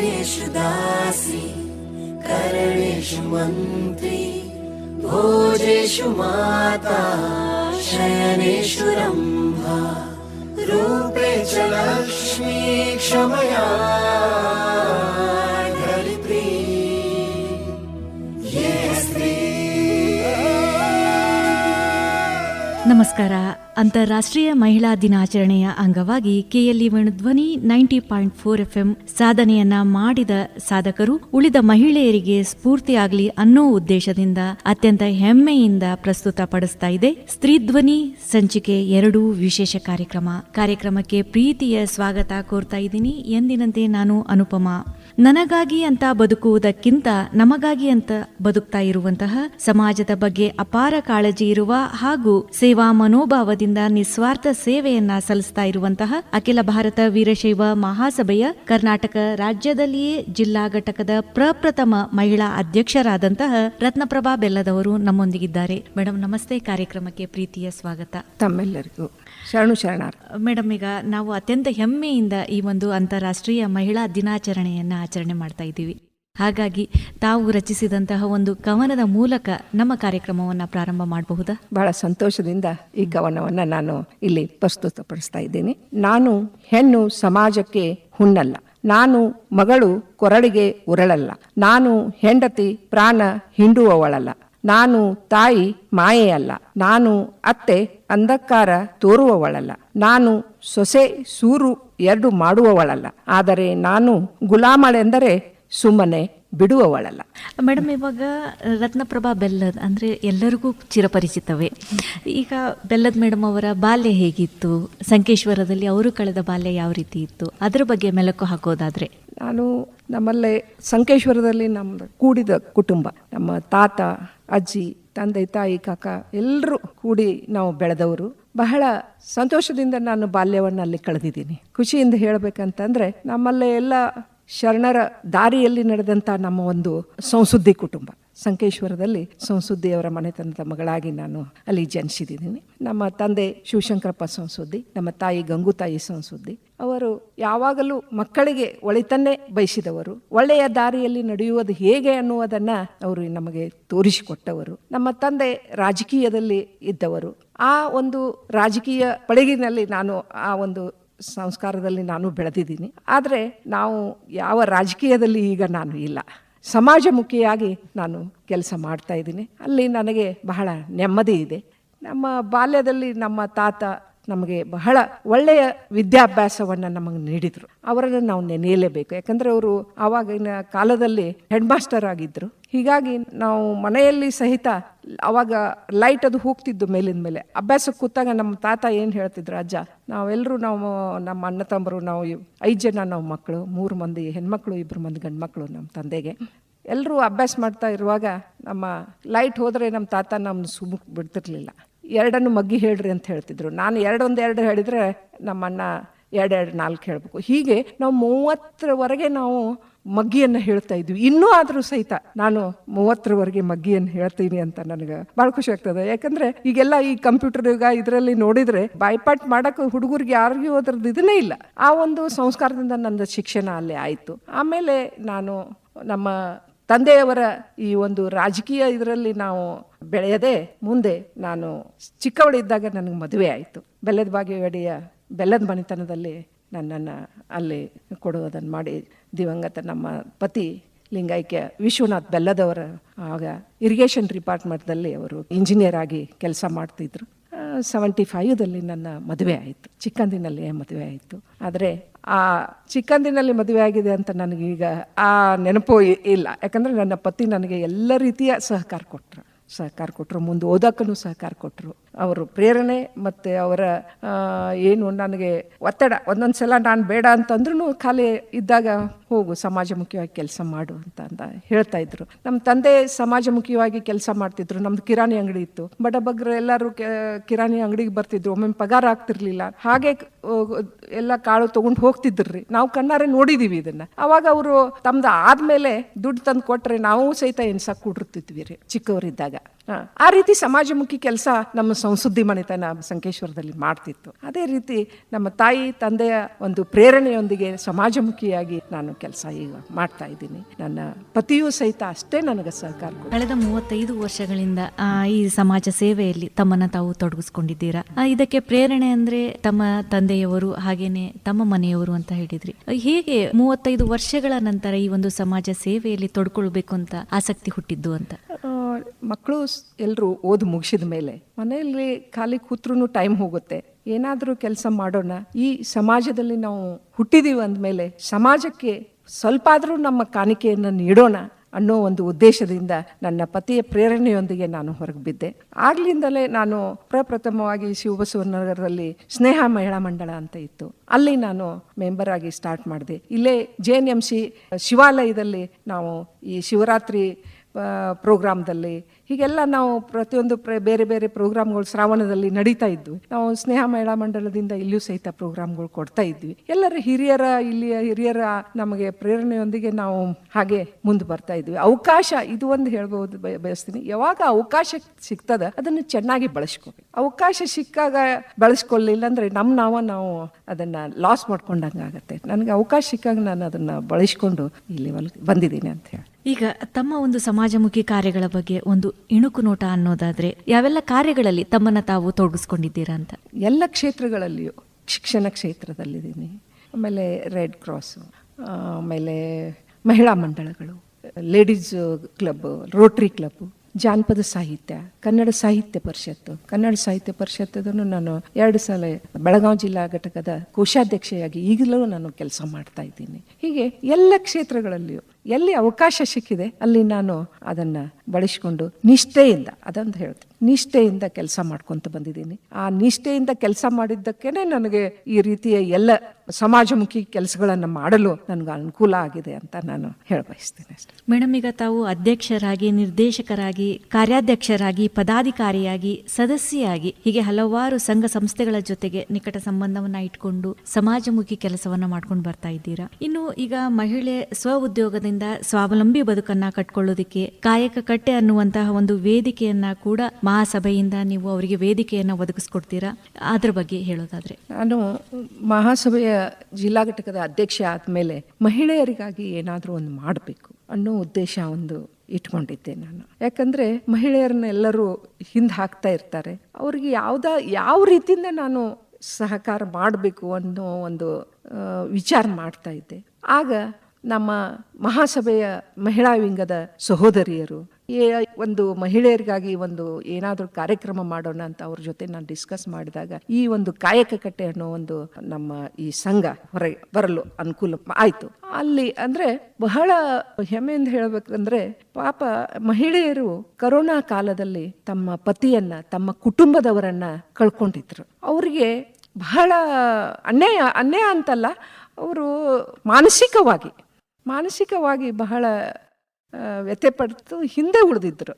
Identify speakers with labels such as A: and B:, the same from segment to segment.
A: कार्येषु दासी करणेषु मन्त्री भोजेषु माता शयनेषु रम्भा रूपे च लक्ष्मी क्षमया धरित्री
B: नमस्कार। ಅಂತಾರಾಷ್ಟ್ರೀಯ ಮಹಿಳಾ ದಿನಾಚರಣೆಯ ಅಂಗವಾಗಿ ಕೆಎಲ್ಇ ಧ್ವನಿ ನೈಂಟಿ ಪಾಯಿಂಟ್ ಫೋರ್ ಎಫ್ಎಂ ಸಾಧನೆಯನ್ನ ಮಾಡಿದ ಸಾಧಕರು, ಉಳಿದ ಮಹಿಳೆಯರಿಗೆ ಸ್ಫೂರ್ತಿಯಾಗಲಿ ಅನ್ನೋ ಉದ್ದೇಶದಿಂದ ಅತ್ಯಂತ ಹೆಮ್ಮೆಯಿಂದ ಪ್ರಸ್ತುತ ಪಡಿಸ್ತಾ ಇದೆ ಸ್ತ್ರೀ ಧ್ವನಿ ಸಂಚಿಕೆ ಎರಡೂ ವಿಶೇಷ ಕಾರ್ಯಕ್ರಮ. ಕಾರ್ಯಕ್ರಮಕ್ಕೆ ಪ್ರೀತಿಯ ಸ್ವಾಗತ ಕೋರ್ತಾ ಇದ್ದೀನಿ. ಎಂದಿನಂತೆ ನಾನು ಅನುಪಮ. ನನಗಾಗಿ ಅಂತ ಬದುಕುವುದಕ್ಕಿಂತ ನಮಗಾಗಿ ಅಂತ ಬದುಕ್ತಾ ಇರುವಂತಹ ಸಮಾಜದ ಬಗ್ಗೆ ಅಪಾರ ಕಾಳಜಿ ಇರುವ ಹಾಗೂ ಸೇವಾ ಮನೋಭಾವದಿಂದ ನಿಸ್ವಾರ್ಥ ಸೇವೆಯನ್ನ ಸಲ್ಲಿಸ್ತಾ ಇರುವಂತಹ ಅಖಿಲ ಭಾರತ ವೀರಶೈವ ಮಹಾಸಭೆಯ ಕರ್ನಾಟಕ ರಾಜ್ಯದಲ್ಲಿಯೇ ಜಿಲ್ಲಾ ಘಟಕದ ಪ್ರಪ್ರಥಮ ಮಹಿಳಾ ಅಧ್ಯಕ್ಷರಾದಂತಹ ರತ್ನಪ್ರಭಾ ಬೆಲ್ಲದವರು ನಮ್ಮೊಂದಿಗಿದ್ದಾರೆ. ಮೇಡಮ್ ನಮಸ್ತೆ. ಕಾರ್ಯಕ್ರಮಕ್ಕೆ ಪ್ರೀತಿಯ ಸ್ವಾಗತ.
C: ತಮ್ಮೆಲ್ಲರಿಗೂ ಶರಣು ಶರಣಾರ್
B: ಮೇಡಮ್ ಈಗ ನಾವು ಅತ್ಯಂತ ಹೆಮ್ಮೆಯಿಂದ ಈ ಒಂದು ಅಂತಾರಾಷ್ಟ್ರೀಯ ಮಹಿಳಾ ದಿನಾಚರಣೆಯನ್ನ ಆಚರಣೆ ಮಾಡ್ತಾ ಇದ್ದೀವಿ. ಹಾಗಾಗಿ ತಾವು ರಚಿಸಿದಂತಹ ಒಂದು ಕವನದ ಮೂಲಕ ನಮ್ಮ ಕಾರ್ಯಕ್ರಮವನ್ನು ಪ್ರಾರಂಭ ಮಾಡಬಹುದಾ?
C: ಬಹಳ ಸಂತೋಷದಿಂದ ಈ ಕವನವನ್ನು ನಾನು ಇಲ್ಲಿ ಪ್ರಸ್ತುತಪಡಿಸ್ತಾ ಇದ್ದೀನಿ. ನಾನು ಹೆಣ್ಣು ಸಮಾಜಕ್ಕೆ ಹುಣ್ಣಲ್ಲ. ನಾನು ಮಗಳು ಕೊರಳಿಗೆ ಉರಳಲ್ಲ. ನಾನು ಹೆಂಡತಿ ಪ್ರಾಣ ಹಿಂಡುವವಳಲ್ಲ. ನಾನು ತಾಯಿ ಮಾಯೆಯಲ್ಲ. ನಾನು ಅತ್ತೆ ಅಂಧಕಾರ ತೋರುವವಳಲ್ಲ. ನಾನು ಸೊಸೆ ಸೂರು ಎರಡು ಮಾಡುವವಳಲ್ಲ. ಆದರೆ ನಾನು ಗುಲಾಮಳೆಂದರೆ ಸುಮ್ಮನೆ ಬಿಡುವವಳಲ್ಲ.
B: ಮೇಡಮ್ ಇವಾಗ ರತ್ನಪ್ರಭಾ ಬೆಲ್ಲದ್ ಅಂದ್ರೆ ಎಲ್ಲರಿಗೂ ಚಿರಪರಿಚಿತವೇ. ಈಗ ಬೆಲ್ಲದ್ ಮೇಡಮ್ ಅವರ ಬಾಲ್ಯ ಹೇಗಿತ್ತು? ಸಂಕೇಶ್ವರದಲ್ಲಿ ಅವರು ಕಳೆದ ಬಾಲ್ಯ ಯಾವ ರೀತಿ ಇತ್ತು? ಅದರ ಬಗ್ಗೆ ಮೆಲುಕು ಹಾಕೋದಾದ್ರೆ.
C: ನಾನು ನಮ್ಮಲ್ಲೇ ಸಂಕೇಶ್ವರದಲ್ಲಿ ನಮ್ಮ ಕೂಡಿದ ಕುಟುಂಬ. ನಮ್ಮ ತಾತ ಅಜ್ಜಿ ತಂದೆ ತಾಯಿ ಕಾಕ ಎಲ್ಲರೂ ಕೂಡಿ ನಾವು ಬೆಳೆದವರು. ಬಹಳ ಸಂತೋಷದಿಂದ ನಾನು ಬಾಲ್ಯವನ್ನು ಅಲ್ಲಿ ಕಳೆದಿದ್ದೀನಿ. ಖುಷಿಯಿಂದ ಹೇಳಬೇಕಂತಂದ್ರೆ ನಮ್ಮಲ್ಲೇ ಎಲ್ಲ ಶರಣರ ದಾರಿಯಲ್ಲಿ ನಡೆದಂಥ ನಮ್ಮ ಒಂದು ಸಂಸುದ್ದಿ ಕುಟುಂಬ. ಸಂಕೇಶ್ವರದಲ್ಲಿ ಸಂಸುದ್ದಿಯವರ ಮನೆತನದ ಮಗಳಾಗಿ ನಾನು ಅಲ್ಲಿ ಜನಿಸಿದ್ದೀನಿ. ನಮ್ಮ ತಂದೆ ಶಿವಶಂಕರಪ್ಪ ಸಂಸುದ್ದಿ, ನಮ್ಮ ತಾಯಿ ಗಂಗುತಾಯಿ ಸಂಸುದ್ದಿ. ಅವರು ಯಾವಾಗಲೂ ಮಕ್ಕಳಿಗೆ ಒಳಿತನ್ನೇ ಬಯಸಿದವರು. ಒಳ್ಳೆಯ ದಾರಿಯಲ್ಲಿ ನಡೆಯುವುದು ಹೇಗೆ ಅನ್ನುವುದನ್ನು ಅವರು ನಮಗೆ ತೋರಿಸಿಕೊಟ್ಟವರು. ನಮ್ಮ ತಂದೆ ರಾಜಕೀಯದಲ್ಲಿ ಇದ್ದವರು. ಆ ಒಂದು ರಾಜಕೀಯ ಪಳಗಿನಲ್ಲಿ ನಾನು ಆ ಒಂದು ಸಂಸ್ಕಾರದಲ್ಲಿ ನಾನು ಬೆಳೆದಿದ್ದೀನಿ. ಆದರೆ ನಾವು ಯಾವ ರಾಜಕೀಯದಲ್ಲಿ ಈಗ ನಾನು ಇಲ್ಲ. ಸಮಾಜಮುಖಿಯಾಗಿ ನಾನು ಕೆಲಸ ಮಾಡ್ತಾ ಇದ್ದೀನಿ. ಅಲ್ಲಿ ನನಗೆ ಬಹಳ ನೆಮ್ಮದಿ ಇದೆ. ನಮ್ಮ ಬಾಲ್ಯದಲ್ಲಿ ನಮ್ಮ ತಾತ ನಮಗೆ ಬಹಳ ಒಳ್ಳೆಯ ವಿದ್ಯಾಭ್ಯಾಸವನ್ನು ನಮಗೆ ನೀಡಿದರು. ಅವರನ್ನು ನಾವು ನೆನೆಯಲೇಬೇಕು. ಯಾಕಂದರೆ ಅವರು ಆವಾಗಿನ ಕಾಲದಲ್ಲಿ ಹೆಡ್ ಮಾಸ್ಟರ್ ಆಗಿದ್ದರು ಹೀಗಾಗಿ ನಾವು ಮನೆಯಲ್ಲಿ ಸಹಿತ ಅವಾಗ ಲೈಟ್ ಅದು ಹೋಗ್ತಿದ್ದು ಮೇಲಿನ ಮೇಲೆ. ಅಭ್ಯಾಸಕ್ಕೆ ಕೂತಾಗ ನಮ್ಮ ತಾತ ಏನು ಹೇಳ್ತಿದ್ರು, ಅಜ್ಜ ನಾವೆಲ್ಲರೂ ನಾವು ನಮ್ಮ ಅಣ್ಣ ತಮ್ಮರು, ನಾವು ಐದು ಜನ ನಾವು ಮಕ್ಕಳು, ಮೂರು ಮಂದಿ ಹೆಣ್ಮಕ್ಳು ಇಬ್ಬರು ಮಂದಿ ಗಂಡು ಮಕ್ಕಳು ನಮ್ಮ ತಂದೆಗೆ. ಎಲ್ಲರೂ ಅಭ್ಯಾಸ ಮಾಡ್ತಾ ಇರುವಾಗ ನಮ್ಮ ಲೈಟ್ ಹೋದರೆ ನಮ್ಮ ತಾತ ನಮ್ಮನ್ನು ಸುಮ್ಮ ಬಿಡ್ತಿರ್ಲಿಲ್ಲ. ಎರಡನ್ನು ಮಗ್ಗಿ ಹೇಳ್ರಿ ಅಂತ ಹೇಳ್ತಿದ್ರು. ನಾನು ಎರಡೊಂದು ಎರಡು ಹೇಳಿದರೆ ನಮ್ಮ ಅಣ್ಣ ಎರಡೆರಡು ನಾಲ್ಕು ಹೇಳಬೇಕು. ಹೀಗೆ ನಾವು ಮೂವತ್ತರವರೆಗೆ ನಾವು ಮಗ್ಗಿಯನ್ನು ಹೇಳ್ತಾ ಇದ್ವಿ. ಇನ್ನೂ ಆದರೂ ಸಹಿತ ನಾನು ಮೂವತ್ತರವರೆಗೆ ಮಗ್ಗಿಯನ್ನು ಹೇಳ್ತೀನಿ ಅಂತ ನನಗೆ ಭಾಳ ಖುಷಿ ಆಗ್ತದೆ. ಯಾಕಂದ್ರೆ ಈಗೆಲ್ಲ ಈ ಕಂಪ್ಯೂಟರ್ ಯುಗ ಇದರಲ್ಲಿ ನೋಡಿದರೆ ಬಾಯ್ಪಾಟ್ ಮಾಡೋಕ್ಕೆ ಹುಡುಗರಿಗೆ ಯಾರಿಗೂ ಅದರದ್ದು ಇದನ್ನೇ ಇಲ್ಲ. ಆ ಒಂದು ಸಂಸ್ಕಾರದಿಂದ ನನ್ನ ಶಿಕ್ಷಣ ಅಲ್ಲೇ ಆಯಿತು. ಆಮೇಲೆ ನಾನು ನಮ್ಮ ತಂದೆಯವರ ಈ ಒಂದು ರಾಜಕೀಯ ಇದರಲ್ಲಿ ನಾವು ಬೆಳೆಯದೆ ಮುಂದೆ ನಾನು ಚಿಕ್ಕವಳಿದ್ದಾಗ ನನಗೆ ಮದುವೆ ಆಯಿತು. ಬೆಲ್ಲದ ಬಾಗೇವಾಡಿಯ ಬೆಲ್ಲದ ಮನೆತನದಲ್ಲಿ ನನ್ನನ್ನು ಅಲ್ಲಿ ಕೊಡುವುದನ್ನು ಮಾಡಿ ದಿವಂಗತ ನಮ್ಮ ಪತಿ ಲಿಂಗೈಕ್ಯ ವಿಶ್ವನಾಥ್ ಬೆಲ್ಲದವರ ಆಗ ಇರಿಗೇಷನ್ ಡಿಪಾರ್ಟ್ಮೆಂಟ್ದಲ್ಲಿ ಅವರು ಇಂಜಿನಿಯರ್ ಆಗಿ ಕೆಲಸ ಮಾಡ್ತಿದ್ರು. ಸೆವೆಂಟಿ ಫೈವ್ದಲ್ಲಿ ನನ್ನ ಮದುವೆ ಆಯಿತು. ಚಿಕ್ಕಂದಿನಲ್ಲಿಯೇ ಮದುವೆ ಆಯಿತು. ಆದರೆ ಆ ಚಿಕ್ಕಂದಿನಲ್ಲಿ ಮದುವೆ ಆಗಿದೆ ಅಂತ ನನಗೀಗ ಆ ನೆನಪು ಇಲ್ಲ. ಯಾಕಂದರೆ ನನ್ನ ಪತಿ ನನಗೆ ಎಲ್ಲ ರೀತಿಯ ಸಹಕಾರ ಕೊಟ್ಟರು ಸಹಕಾರ ಕೊಟ್ಟರು ಮುಂದೆ ಓದೋಕ್ಕೂ ಸಹಕಾರ ಕೊಟ್ಟರು ಅವರು ಪ್ರೇರಣೆ ಮತ್ತು ಅವರ ಏನು ನನಗೆ ಒತ್ತಡ ಒಂದೊಂದು ಸಲ ನಾನು ಬೇಡ ಅಂತಂದ್ರೂ ಖಾಲಿ ಇದ್ದಾಗ ಹೋಗು, ಸಮಾಜಮುಖಿಯಾಗಿ ಕೆಲಸ ಮಾಡು ಅಂತ ಅಂತ ಹೇಳ್ತಾ ಇದ್ರು. ನಮ್ಮ ತಂದೆ ಸಮಾಜಮುಖಿಯಾಗಿ ಕೆಲಸ ಮಾಡ್ತಿದ್ರು, ನಮ್ದು ಕಿರಾಣಿ ಅಂಗಡಿ ಇತ್ತು. ಬಡಬಗ್ರು ಎಲ್ಲರೂ ಕಿರಾಣಿ ಅಂಗಡಿಗೆ ಬರ್ತಿದ್ರು ಒಮ್ಮೆ ಪಗಾರ ಆಗ್ತಿರ್ಲಿಲ್ಲ. ಹಾಗೆ ಎಲ್ಲ ಕಾಳು ತಗೊಂಡು ಹೋಗ್ತಿದ್ರಿ, ನಾವು ಕಣ್ಣಾರೆ ನೋಡಿದೀವಿ ಇದನ್ನ. ಅವಾಗ ಅವರು ತಮ್ದು ಆದ್ಮೇಲೆ ದುಡ್ಡು ತಂದು ಕೊಟ್ರೆ ನಾವು ಸಹಿತ ಎನ್ಸಕ್ ಕೂಡಿರ್ತಿದ್ವಿ ರೀ, ಚಿಕ್ಕವರಿದ್ದಾಗ. ಆ ರೀತಿ ಸಮಾಜಮುಖಿ ಕೆಲಸ ನಮ್ಮ ಸಂಸುದ್ದಿ ಮನೆತನ ಸಂಕೇಶ್ವರದಲ್ಲಿ ಮಾಡ್ತಿತ್ತು. ಅದೇ ರೀತಿ ನಮ್ಮ ತಾಯಿ ತಂದೆಯ ಒಂದು ಪ್ರೇರಣೆಯೊಂದಿಗೆ ಸಮಾಜಮುಖಿಯಾಗಿ ನಾನು ಕೆಲಸ ಈಗ ಮಾಡ್ತಾ ಇದ್ದೀನಿ. ನನ್ನ ಪತಿಯೂ ಸಹಿತ ಅಷ್ಟೇ ನನಗೆ ಸಹಕಾರ.
B: ಕಳೆದ ಮೂವತ್ತೈದು ವರ್ಷಗಳಿಂದ ಈ ಸಮಾಜ ಸೇವೆಯಲ್ಲಿ ತಮ್ಮನ್ನ ತಾವು ತೊಡಗಿಸ್ಕೊಂಡಿದ್ದೀರಾ? ಇದಕ್ಕೆ ಪ್ರೇರಣೆ ಅಂದ್ರೆ ತಮ್ಮ ತಂದೆಯವರು ಹಾಗೇನೆ ತಮ್ಮ ಮನೆಯವರು ಅಂತ ಹೇಳಿದ್ರಿ. ಹೇಗೆ ಮೂವತ್ತೈದು ವರ್ಷಗಳ ನಂತರ ಈ ಒಂದು ಸಮಾಜ ಸೇವೆಯಲ್ಲಿ ತೊಡ್ಕೊಳ್ಬೇಕು ಅಂತ ಆಸಕ್ತಿ ಹುಟ್ಟಿದ್ದು ಅಂತ?
C: ಮಕ್ಕಳು ಎಲ್ಲರೂ ಓದು ಮುಗಿಸಿದ ಮೇಲೆ ಮನೆಯಲ್ಲಿ ಖಾಲಿ ಕೂತ್ರೂ ಟೈಮ್ ಹೋಗುತ್ತೆ. ಏನಾದರೂ ಕೆಲಸ ಮಾಡೋಣ. ಈ ಸಮಾಜದಲ್ಲಿ ನಾವು ಹುಟ್ಟಿದೀವಿ ಅಂದಮೇಲೆ ಸಮಾಜಕ್ಕೆ ಸ್ವಲ್ಪ ಆದರೂ ನಮ್ಮ ಕಾಣಿಕೆಯನ್ನು ನೀಡೋಣ ಅನ್ನೋ ಒಂದು ಉದ್ದೇಶದಿಂದ ನನ್ನ ಪತಿಯ ಪ್ರೇರಣೆಯೊಂದಿಗೆ ನಾನು ಹೊರಗೆ ಬಿದ್ದೆ. ಆಗ್ಲಿಂದಲೇ ನಾನು ಪ್ರಪ್ರಥಮವಾಗಿ ಶಿವಬಸವನಗರದಲ್ಲಿ ಸ್ನೇಹ ಮಹಿಳಾ ಮಂಡಳ ಅಂತ ಇತ್ತು. ಅಲ್ಲಿ ನಾನು ಮೆಂಬರ್ ಆಗಿ ಸ್ಟಾರ್ಟ್ ಮಾಡಿದೆ. ಇಲ್ಲೇ ಜೆ ಎನ್ ಎಂ ಸಿ ಶಿವಾಲಯದಲ್ಲಿ ನಾವು ಈ ಶಿವರಾತ್ರಿ ಪ್ರೋಗ್ರಾಮ್ದಲ್ಲಿ ಹೀಗೆಲ್ಲ ನಾವು ಪ್ರತಿಯೊಂದು ಪ್ರ- ಬೇರೆ ಬೇರೆ ಪ್ರೋಗ್ರಾಮ್ಗಳು ಶ್ರಾವಣದಲ್ಲಿ ನಡೀತಾ ಇದ್ವು. ನಾವು ಸ್ನೇಹ ಮಹಿಳಾ ಮಂಡಲದಿಂದ ಇಲ್ಲಿಯೂ ಸಹಿತ ಪ್ರೋಗ್ರಾಮ್ಗಳು ಕೊಡ್ತಾ ಇದ್ವಿ. ಎಲ್ಲರ ಹಿರಿಯರ, ಇಲ್ಲಿಯ ಹಿರಿಯರ ನಮಗೆ ಪ್ರೇರಣೆಯೊಂದಿಗೆ ನಾವು ಹಾಗೆ ಮುಂದೆ ಬರ್ತಾ ಇದ್ವಿ. ಅವಕಾಶ, ಇದು ಒಂದು ಹೇಳ್ಬೋದು ಬಯ- ಬಯಸ್ತೀನಿ. ಯಾವಾಗ ಅವಕಾಶ ಸಿಗ್ತದ, ಅದನ್ನು ಚೆನ್ನಾಗಿ ಬಳಸ್ಕೋಬೇಕು. ಅವಕಾಶ ಸಿಕ್ಕಾಗ ಬಳಸ್ಕೊಳ್ಳಿಲ್ಲ ಅಂದ್ರೆ ನಮ್ಮ ನಾವ ನಾವು ಅದನ್ನ ಲಾಸ್ ಮಾಡ್ಕೊಂಡಂಗೆ ಆಗುತ್ತೆ ನನಗೆ ಅವಕಾಶ ಸಿಕ್ಕಾಗ ನಾನು ಅದನ್ನ ಬಳಸ್ಕೊಂಡು ಇಲ್ಲಿ ಬಂದಿದ್ದೀನಿ ಅಂತ ಹೇಳಿ.
B: ಈಗ ತಮ್ಮ ಒಂದು ಸಮಾಜಮುಖಿ ಕಾರ್ಯಗಳ ಬಗ್ಗೆ ಒಂದು ಇಣುಕು ನೋಟ ಅನ್ನೋದಾದ್ರೆ ಯಾವೆಲ್ಲ ಕಾರ್ಯಗಳಲ್ಲಿ ತಮ್ಮನ್ನ ತಾವು ತೊಡಗಿಸ್ಕೊಂಡಿದ್ದೀರಾ ಅಂತ?
C: ಎಲ್ಲ ಕ್ಷೇತ್ರಗಳಲ್ಲಿಯೂ, ಶಿಕ್ಷಣ ಕ್ಷೇತ್ರದಲ್ಲಿದ್ದೀನಿ. ಆಮೇಲೆ ರೆಡ್ ಕ್ರಾಸು ಆಮೇಲೆ ಮಹಿಳಾ ಮಂಡಳಗಳು ಲೇಡೀಸ್ ಕ್ಲಬ್ ರೋಟ್ರಿ ಕ್ಲಬ್ ಜಾನಪದ ಸಾಹಿತ್ಯ. ಕನ್ನಡ ಸಾಹಿತ್ಯ ಪರಿಷತ್ತು. ಕನ್ನಡ ಸಾಹಿತ್ಯ ಪರಿಷತ್ತದನ್ನು ನಾನು ಎರಡು ಸಲ ಬೆಳಗಾವಿ ಜಿಲ್ಲಾ ಘಟಕದ ಕೋಶಾಧ್ಯಕ್ಷೆಯಾಗಿ ಈಗಲೂ ನಾನು ಕೆಲಸ ಮಾಡ್ತಾ ಇದ್ದೀನಿ. ಹೀಗೆ ಎಲ್ಲ ಕ್ಷೇತ್ರಗಳಲ್ಲಿಯೂ ಎಲ್ಲಿ ಅವಕಾಶ ಸಿಕ್ಕಿದೆ ಅಲ್ಲಿ ನಾನು ಅದನ್ನ ಬಳಸಿಕೊಂಡು ನಿಷ್ಠೆಯಿಂದ, ಅದೊಂದು ಹೇಳ್ತೀನಿ, ನಿಷ್ಠೆಯಿಂದ ಕೆಲಸ ಮಾಡ್ಕೊಂತ ಬಂದಿದ್ದೀನಿ. ಆ ನಿಷ್ಠೆಯಿಂದ ಕೆಲಸ ಮಾಡಿದ್ದಕ್ಕೇನೆ ನನಗೆ ಈ ರೀತಿಯ ಎಲ್ಲ ಸಮಾಜಮುಖಿ ಕೆಲಸಗಳನ್ನು ಮಾಡಲು ನನಗೆ ಅನುಕೂಲ ಆಗಿದೆ ಅಂತ ನಾನು ಹೇಳ ಬಯಸ್ತೇನೆ ಅಷ್ಟೇ.
B: ಮೇಡಮ್, ಈಗ ತಾವು ಅಧ್ಯಕ್ಷರಾಗಿ, ನಿರ್ದೇಶಕರಾಗಿ, ಕಾರ್ಯಾಧ್ಯಕ್ಷರಾಗಿ ಪದಾಧಿಕಾರಿಯಾಗಿ, ಸದಸ್ಯೆಯಾಗಿ ಹೀಗೆ ಹಲವಾರು ಸಂಘ ಸಂಸ್ಥೆಗಳ ಜೊತೆಗೆ ನಿಕಟ ಸಂಬಂಧವನ್ನ ಇಟ್ಕೊಂಡು ಸಮಾಜಮುಖಿ ಕೆಲಸವನ್ನ ಮಾಡ್ಕೊಂಡು ಬರ್ತಾ ಇದ್ದೀರಾ? ಇನ್ನು ಈಗ ಮಹಿಳೆ ಸ್ವ ಉದ್ಯೋಗದಿಂದ ಸ್ವಾವಲಂಬಿ ಬದುಕನ್ನ ಕಟ್ಕೊಳ್ಳೋದಿಕ್ಕೆ ಕಾಯಕ ಕಟ್ಟೆ ಅನ್ನುವಂತಹ ಒಂದು ವೇದಿಕೆಯನ್ನ ಕೂಡ ಮಹಾಸಭೆಯಿಂದ ನೀವು ಅವರಿಗೆ ವೇದಿಕೆಯನ್ನ ಒದಗಿಸ್ಕೊಡ್ತೀರಾ? ಅದ್ರ ಬಗ್ಗೆ ಹೇಳೋದಾದ್ರೆ.
C: ನಾನು ಮಹಾಸಭೆಯ ಜಿಲ್ಲಾ ಘಟಕದ ಅಧ್ಯಕ್ಷೆ ಆದ್ಮೇಲೆ ಮಹಿಳೆಯರಿಗಾಗಿ ಏನಾದರೂ ಒಂದು ಮಾಡಬೇಕು. ಅನ್ನೋ ಉದ್ದೇಶ ಒಂದು ಇಟ್ಕೊಂಡಿದ್ದೆ ನಾನು. ಯಾಕಂದ್ರೆ ಮಹಿಳೆಯರನ್ನ ಎಲ್ಲರೂ ಹಿಂದೆ ಹಾಕ್ತಾ ಇರ್ತಾರೆ. ಅವ್ರಿಗೆ ಯಾವ್ದ, ಯಾವ ರೀತಿಯಿಂದ ನಾನು ಸಹಕಾರ ಮಾಡಬೇಕು ಅನ್ನೋ ಒಂದು ವಿಚಾರ ಮಾಡ್ತಾ ಇದ್ದೆ. ಆಗ ನಮ್ಮ ಮಹಾಸಭೆಯ ಮಹಿಳಾ ವಿಂಗದ ಸಹೋದರಿಯರು ಏ- ಒಂದು ಮಹಿಳೆಯರಿಗಾಗಿ ಒಂದು ಏನಾದರೂ ಕಾರ್ಯಕ್ರಮ ಮಾಡೋಣ ಅಂತ ಅವ್ರ ಜೊತೆ ನಾನು ಡಿಸ್ಕಸ್ ಮಾಡಿದಾಗ ಈ ಒಂದು ಕಾಯಕ ಕಟ್ಟೆ ಅನ್ನೋ ಒಂದು ನಮ್ಮ ಈ ಸಂಘ ಹೊರ ಬರಲು ಅನುಕೂಲ ಆಯಿತು. ಅಲ್ಲಿ ಅಂದ್ರೆ ಬಹಳ ಹೆಮ್ಮೆಯಿಂದ ಹೇಳ್ಬೇಕಂದ್ರೆ ಪಾಪ ಮಹಿಳೆಯರು ಕರೋನಾ ಕಾಲದಲ್ಲಿ ತಮ್ಮ ಪತಿಯನ್ನ, ತಮ್ಮ ಕುಟುಂಬದವರನ್ನ ಕಳ್ಕೊಂಡಿದ್ರು. ಅವರಿಗೆ ಬಹಳ ಅನ್ಯಾಯ ಅನ್ಯಾಯ ಅಂತಲ್ಲ, ಅವರು ಮಾನಸಿಕವಾಗಿ ಮಾನಸಿಕವಾಗಿ ಬಹಳ ಆ, ವ್ಯಥೆ ಪಡ್ತು ಹಿಂದೆ ಉಳಿದಿದ್ದರು